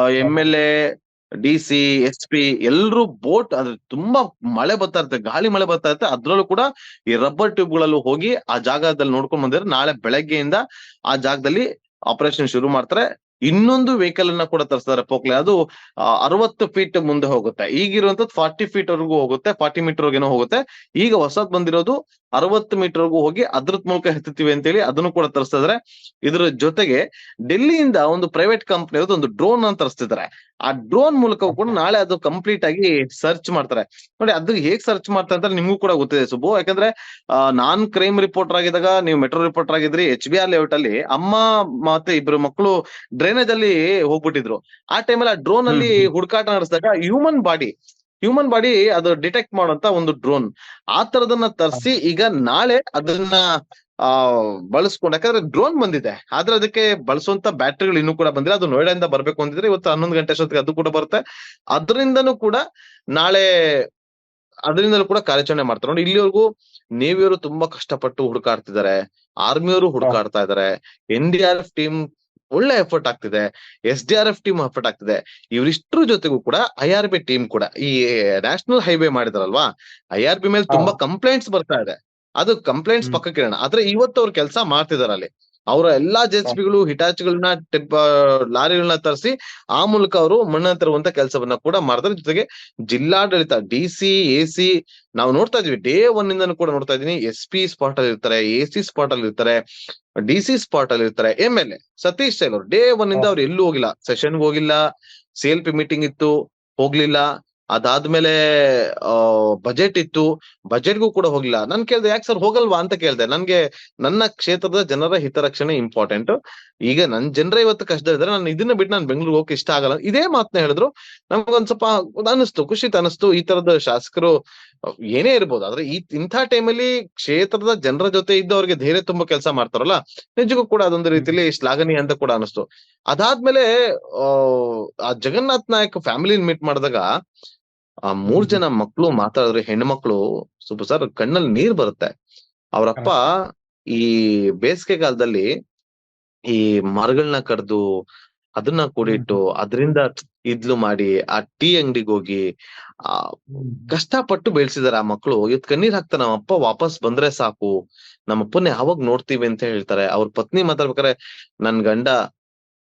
M L A D C S P ಎಲ್ರು ಬೋಟ್ ಅಂದ್ರೆ ತುಂಬಾ ಮಳೆ ಬರ್ತಾ ಇರುತ್ತೆ, ಗಾಳಿ ಮಳೆ ಬರ್ತಾ ಇರುತ್ತೆ. ಅದ್ರಲ್ಲೂ ಕೂಡ ಈ ರಬ್ಬರ್ ಟ್ಯೂಬ್ ಗಳಲ್ಲೂ ಹೋಗಿ ಆ ಜಾಗದಲ್ಲಿ ನೋಡ್ಕೊಂಡ್ ಬಂದಿದ್ರೆ ನಾಳೆ ಬೆಳಗ್ಗೆಯಿಂದ ಆ ಜಾಗದಲ್ಲಿ ಆಪರೇಷನ್ ಶುರು ಮಾಡ್ತಾರೆ. ಇನ್ನೊಂದು ವೆಹಿಕಲ್ ಅನ್ನ ಕೂಡ ತರಿಸ್ತಾರೆ ಪೋಕ್ಲೆ. ಅದು ಅರವತ್ತು ಫೀಟ್ ಮುಂದೆ ಹೋಗುತ್ತೆ. ಈಗಿರುವಂತದ್ದು ಫಾರ್ಟಿ ಫೀಟ್ ವರೆಗೂ ಹೋಗುತ್ತೆ ಫಾರ್ಟಿ ಮೀಟರ್ ವರೆಗೂ ಹೋಗುತ್ತೆ. ಈಗ ಹೊಸದ್ ಬಂದಿರೋದು ಅರವತ್ತು ಮೀಟರ್ ವರೆಗೂ ಹೋಗಿ ಅದ್ರ ಮೂಲಕ ಎತ್ತುತ್ತೀವಿ ಅಂತೇಳಿ ಅದನ್ನು ಕೂಡ ತರಿಸ್ತಾ ಇದರ. ಇದ್ರ ಜೊತೆಗೆ ಡೆಲ್ಲಿಯಿಂದ ಒಂದು ಪ್ರೈವೇಟ್ ಕಂಪನಿ ಒಂದು ಡ್ರೋನ್ ಅನ್ನು ತರಿಸ್ತಿದ್ದಾರೆ ಆ ಡ್ರೋನ್ ಮೂಲಕ ಕೂಡ ನಾಳೆ ಅದು ಕಂಪ್ಲೀಟ್ ಆಗಿ ಸರ್ಚ್ ಮಾಡ್ತಾರೆ. ನೋಡಿ ಅದು ಹೇಗ್ ಸರ್ಚ್ ಮಾಡ್ತಾರೆ ಅಂತ ನಿಮಗೂ ಕೂಡ ಗೊತ್ತಿದೆ ಸುಬ್ಬು. ಯಾಕಂದ್ರೆ ನಾನ್ ಕ್ರೈಮ್ ರಿಪೋರ್ಟರ್ ಆಗಿದ್ದಾಗ ನೀವು ಮೆಟ್ರೋ ರಿಪೋರ್ಟರ್ ಆಗಿದ್ರಿ ಎಚ್ ಬಿ ಆರ್ ಲೇಔಟ್ ಅಲ್ಲಿ ಅಮ್ಮ ಮತ್ತೆ ಇಬ್ರು ಮಕ್ಕಳು ಡ್ರೈನೇಜ್ ಅಲ್ಲಿ ಹೋಗ್ಬಿಟ್ಟಿದ್ರು. ಆ ಟೈಮಲ್ಲಿ ಆ ಡ್ರೋನ್ ಅಲ್ಲಿ. ಹುಡುಕಾಟ ನಡೆಸಿದಾಗ ಹ್ಯೂಮನ್ ಬಾಡಿ ಹ್ಯೂಮನ್ ಬಾಡಿ ಅದು ಡಿಟೆಕ್ಟ್ ಮಾಡುವಂತ ಒಂದು ಡ್ರೋನ್ ಆ ತರದನ್ನ ತರಿಸಿ ಈಗ ನಾಳೆ ಅದನ್ನ ಆ ಬಳಸ್ಕೊಂಡು ಯಾಕಂದ್ರೆ ಡ್ರೋನ್ ಬಂದಿದೆ. ಆದ್ರೆ ಅದಕ್ಕೆ ಬಳಸುವಂತ ಬ್ಯಾಟ್ರಿಗಳು ಇನ್ನೂ ಕೂಡ ಬಂದಿಲ್ಲ. ಅದು ನೋಯ್ಡಾದಿಂದ ಬರ್ಬೇಕು ಅಂತಿದ್ರೆ ಇವತ್ತು ಹನ್ನೊಂದು ಗಂಟೆ ಅಷ್ಟೊತ್ತಿಗೆ ಅದು ಕೂಡ ಬರುತ್ತೆ. ಅದರಿಂದನೂ ಕೂಡ ನಾಳೆ ಅದರಿಂದಲೂ ಕೂಡ ಕಾರ್ಯಾಚರಣೆ ಮಾಡ್ತಾರೆ. ನೋಡಿ ಇಲ್ಲಿವರೆಗೂ ನೇವಿಯವರು ತುಂಬಾ ಕಷ್ಟಪಟ್ಟು ಹುಡುಕಾಡ್ತಿದ್ದಾರೆ. ಆರ್ಮಿಯವರು ಹುಡುಕಾಡ್ತಾ ಇದಾರೆ N D R F team ಒಳ್ಳೆ ಎಫರ್ಟ್ ಆಗ್ತಿದೆ. S D R F team effort ಆಗ್ತಿದೆ. ಇವರಿಷ್ಟ್ರ ಜೊತೆಗೂ ಕೂಡ ಐ ಆರ್ ಬಿ ಟೀಮ್ ಕೂಡ ಈ ನ್ಯಾಷನಲ್ ಹೈವೇ ಮಾಡಿದಾರಲ್ವಾ? ಐ ಆರ್ ಬಿ ಮೇಲೆ ತುಂಬಾ ಕಂಪ್ಲೇಂಟ್ಸ್ ಬರ್ತಾ ಇದೆ. ಅದು ಕಂಪ್ಲೇಂಟ್ಸ್. ಪಕ್ಕಕ್ಕೆ ಇಡೋಣ ಆದ್ರೆ ಇವತ್ತು ಅವ್ರು ಕೆಲಸ ಮಾಡ್ತಿದಾರೆ ಅಲ್ಲಿ. ಅವರ ಎಲ್ಲಾ ಜೆಸಿಬಿಗಳು ಹಿಟಾಚ್ಗಳನ್ನ ಟಿಪ್ ಲಾರಿಗಳನ್ನ ತರಿಸಿ ಆ ಮೂಲಕ ಅವರು ಮಣ್ಣ ತರುವಂತ ಕೆಲಸವನ್ನ ಕೂಡ ಮಾಡ್ತಾರೆ. ಜೊತೆಗೆ ಜಿಲ್ಲಾಡಳಿತ ಡಿ ಸಿ ಎ ಸಿ ನಾವು ನೋಡ್ತಾ ಇದೀವಿ. ಡೇ ಒನ್ ಇಂದನೂ ಕೂಡ ನೋಡ್ತಾ ಇದೀನಿ ಎಸ್ ಪಿ ಸ್ಪಾಟ್ ಅಲ್ಲಿ ಇರ್ತಾರೆ ಎ ಸಿ ಸ್ಪಾಟ್ ಅಲ್ಲಿ ಇರ್ತಾರೆ ಡಿ ಸಿ ಸ್ಪಾಟ್ ಅಲ್ಲಿ ಇರ್ತಾರೆ. M L A Satish Sail ಅವರು. ಡೇ ಒನ್ ಇಂದ ಅವ್ರು ಎಲ್ಲೂ ಹೋಗಿಲ್ಲ. ಸೆಷನ್ಗೆ ಹೋಗಿಲ್ಲ. ಸಿ ಎಲ್ ಪಿ ಮೀಟಿಂಗ್ ಇತ್ತು ಹೋಗ್ಲಿಲ್ಲ. ಅದಾದ್ಮೇಲೆ ಬಜೆಟ್ ಇತ್ತು. ಬಜೆಟ್ಗೂ ಕೂಡ ಹೋಗ್ಲಿಲ್ಲ. ನಾನು ಕೇಳ್ದೆ ಯಾಕೆ ಸರ್ ಹೋಗಲ್ವಾ ಅಂತ ಕೇಳ್ದೆ. ನನ್ಗೆ ನನ್ನ ಕ್ಷೇತ್ರದ ಜನರ ಹಿತರಕ್ಷಣೆ ಇಂಪಾರ್ಟೆಂಟ್ ಈಗ ನನ್ ಜನರ ಇವತ್ತು ಇದ್ರೆ ನಾನು ಇದನ್ನ ಬಿಟ್ಟು ನಾನು ಬೆಂಗಳೂರಿಗೆ ಹೋಗಕ್ಕೆ ಇಷ್ಟ ಆಗಲ್ಲ. ಇದೇ ಮಾತನ್ನ ಹೇಳಿದ್ರು. ನಮ್ಗೊಂದ್ ಸ್ವಲ್ಪ ಅನಿಸ್ತು ಖುಷಿ ಅನಿಸ್ತು ಈ ತರದ ಶಾಸಕರು ಏನೇ ಇರ್ಬೋದು. ಆದ್ರೆ ಈ ಇಂಥ ಟೈಮಲ್ಲಿ ಕ್ಷೇತ್ರದ ಜನರ ಜೊತೆ ಇದ್ದವ್ರಿಗೆ ಧೈರ್ಯ ತುಂಬಾ ಕೆಲಸ ಮಾಡ್ತಾರಲ್ಲ ನಿಜಕ್ಕೂ ಕೂಡ ಅದೊಂದು ರೀತಿಲಿ ಶ್ಲಾಘನೀಯ ಅಂತ ಕೂಡ ಅನಿಸ್ತು ಅದಾದ್ಮೇಲೆ ಆ ಆ ಜಗನ್ನಾಥ್ ನಾಯಕ್ ಫ್ಯಾಮಿಲಿ ಮೀಟ್ ಮಾಡಿದಾಗ ಆ ಮೂರ್ ಜನ ಮಕ್ಳು ಮಾತಾಡಿದ್ರೆ ಹೆಣ್ಮಕ್ಳು ಸ್ವಲ್ಪ ಸರ್ ಕಣ್ಣಲ್ಲಿ ನೀರ್ ಬರುತ್ತೆ. ಅವರಪ್ಪ ಈ ಬೇಸಿಗೆ ಕಾಲದಲ್ಲಿ ಈ ಮರಗಳನ್ನ ಕಡ್ದು ಅದನ್ನ ಕೂಡಿಟ್ಟು ಅದರಿಂದ ಇದ್ಲು ಮಾಡಿ ಆ ಟೀ ಅಂಗಡಿಗೆ ಹೋಗಿ ಆ ಕಷ್ಟಪಟ್ಟು ಬೆಳೆಸಿದಾರೆ ಆ ಮಕ್ಳು. ಇವತ್ ಕಣ್ಣೀರ್ ಹಾಕ್ತಾರೆ ನಮ್ಮ ಅಪ್ಪ ವಾಪಸ್ ಬಂದ್ರೆ ಸಾಕು. ನಮ್ಮ ಅಪ್ಪನ ಯಾವಾಗ ನೋಡ್ತೀವಿ ಅಂತ ಹೇಳ್ತಾರೆ. ಅವ್ರ ಪತ್ನಿ ಮಾತಾಡ್ಬೇಕಾರೆ ನನ್ ಗಂಡ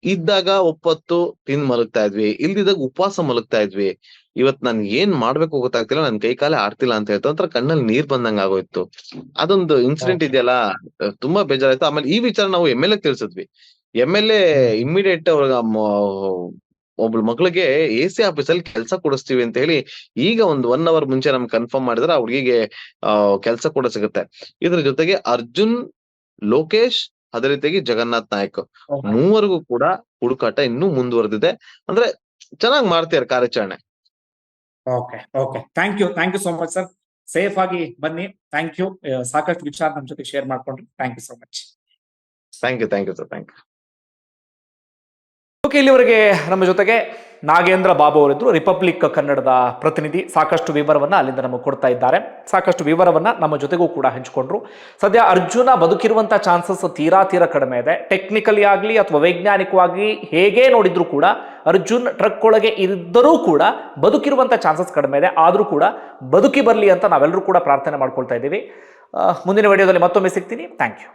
ಇದ್ದಾಗ ಒಪ್ಪತ್ತು ತಿಂದ್ ಮಲಗ್ತಾ ಇದ್ವಿ. ಇಲ್ದಿದ್ದಾಗ ಉಪವಾಸ ಮಲಗ್ತಾ ಇದ್ವಿ. ಇವತ್ ನನ್ ಏನ್ ಮಾಡ್ಬೇಕು ಗೊತ್ತಾಗ್ತಿಲ್ಲ ನನ್ ಕೈ ಕಾಲೇ ಆಡ್ತಿಲ್ಲ ಅಂತ ಹೇಳ್ತಾ ಒಂಥರ ಕಣ್ಣಲ್ಲಿ ನೀರ್ ಬಂದಂಗ ಆಗೋಯ್ತು. ಅದೊಂದು ಇನ್ಸಿಡೆಂಟ್ ಇದೆಯಲ್ಲ ತುಂಬಾ ಬೇಜಾರಾಯ್ತು. ಆಮೇಲೆ ಈ ವಿಚಾರ ನಾವು ಎಂ ಎಲ್ ಎ ತಿಳಿಸಿದ್ವಿ. ಎಂ ಎಲ್ ಎ ಇಮಿಡಿಯೇಟ್ ಅವ್ರ ಒಬ್ಳ ಮಗಳಿಗೆ ಎ ಸಿ ಆಫೀಸ್ ಅಲ್ಲಿ ಕೆಲಸ ಕೊಡಿಸ್ತೀವಿ ಅಂತ ಹೇಳಿ ಈಗ ಒಂದು ಒನ್ ಅವರ್ ಮುಂಚೆ ನಮ್ಗೆ ಕನ್ಫರ್ಮ್ ಮಾಡಿದ್ರೆ ಆ ಹುಡುಗಿಗೆ ಕೆಲಸ ಕೂಡ ಸಿಗುತ್ತೆ. ಇದ್ರ ಜೊತೆಗೆ ಅರ್ಜುನ್ ಲೋಕೇಶ್ ಅದೇ ರೀತಿಯಾಗಿ ಜಗನ್ನಾಥ್ ನಾಯಕ್ ಮೂವರಿಗೂ ಕೂಡ ಹುಡುಕಾಟ ಇನ್ನೂ ಮುಂದುವರೆದಿದೆ. ಅಂದ್ರೆ ಚೆನ್ನಾಗಿ ಮಾಡ್ತಿದ್ದಾರೆ ಕಾರ್ಯಾಚರಣೆ. Okay okay thank you thank you so much sir safe ಆಗಿ ಬನ್ನಿ. ಥ್ಯಾಂಕ್ ಯು ಸಾಕಷ್ಟು ವಿಚಾರ ನಮ್ಮ ಜೊತೆ ಶೇರ್ ಮಾಡ್ಕೊಂಡ್ರಿ. Thank you so much thank you thank you sir thank you okay ಇಲ್ಲಿವರೆಗೆ ನಮ್ಮ ಜೊತೆಗೆ ನಾಗೇಂದ್ರ ಬಾಬು ಅವರಿದ್ರು ರಿಪಬ್ಲಿಕ್ ಕನ್ನಡದ ಪ್ರತಿನಿಧಿ. ಸಾಕಷ್ಟು ವಿವರವನ್ನು ಅಲ್ಲಿಂದ ನಮಗೆ ಕೊಡ್ತಾ ಇದ್ದಾರೆ. ಸಾಕಷ್ಟು ವಿವರವನ್ನು ನಮ್ಮ ಜೊತೆಗೂ ಕೂಡ ಹಂಚಿಕೊಂಡ್ರು. ಸದ್ಯ ಅರ್ಜುನ ಬದುಕಿರುವಂಥ ಚಾನ್ಸಸ್ ತೀರಾ ತೀರಾ ಕಡಿಮೆ ಇದೆ. ಟೆಕ್ನಿಕಲಿ ಆಗಲಿ ಅಥವಾ ವೈಜ್ಞಾನಿಕವಾಗಿ ಹೇಗೆ ನೋಡಿದರೂ ಕೂಡ ಅರ್ಜುನ್ ಟ್ರಕ್ ಒಳಗೆ ಇದ್ದರೂ ಕೂಡ ಬದುಕಿರುವಂಥ ಚಾನ್ಸಸ್ ಕಡಿಮೆ ಇದೆ. ಆದರೂ ಕೂಡ ಬದುಕಿ ಬರಲಿ ಅಂತ ನಾವೆಲ್ಲರೂ ಕೂಡ ಪ್ರಾರ್ಥನೆ ಮಾಡ್ಕೊಳ್ತಾ ಇದ್ದೀವಿ. ಮುಂದಿನ ವಿಡಿಯೋದಲ್ಲಿ ಮತ್ತೊಮ್ಮೆ ಸಿಗ್ತೀನಿ. Thank you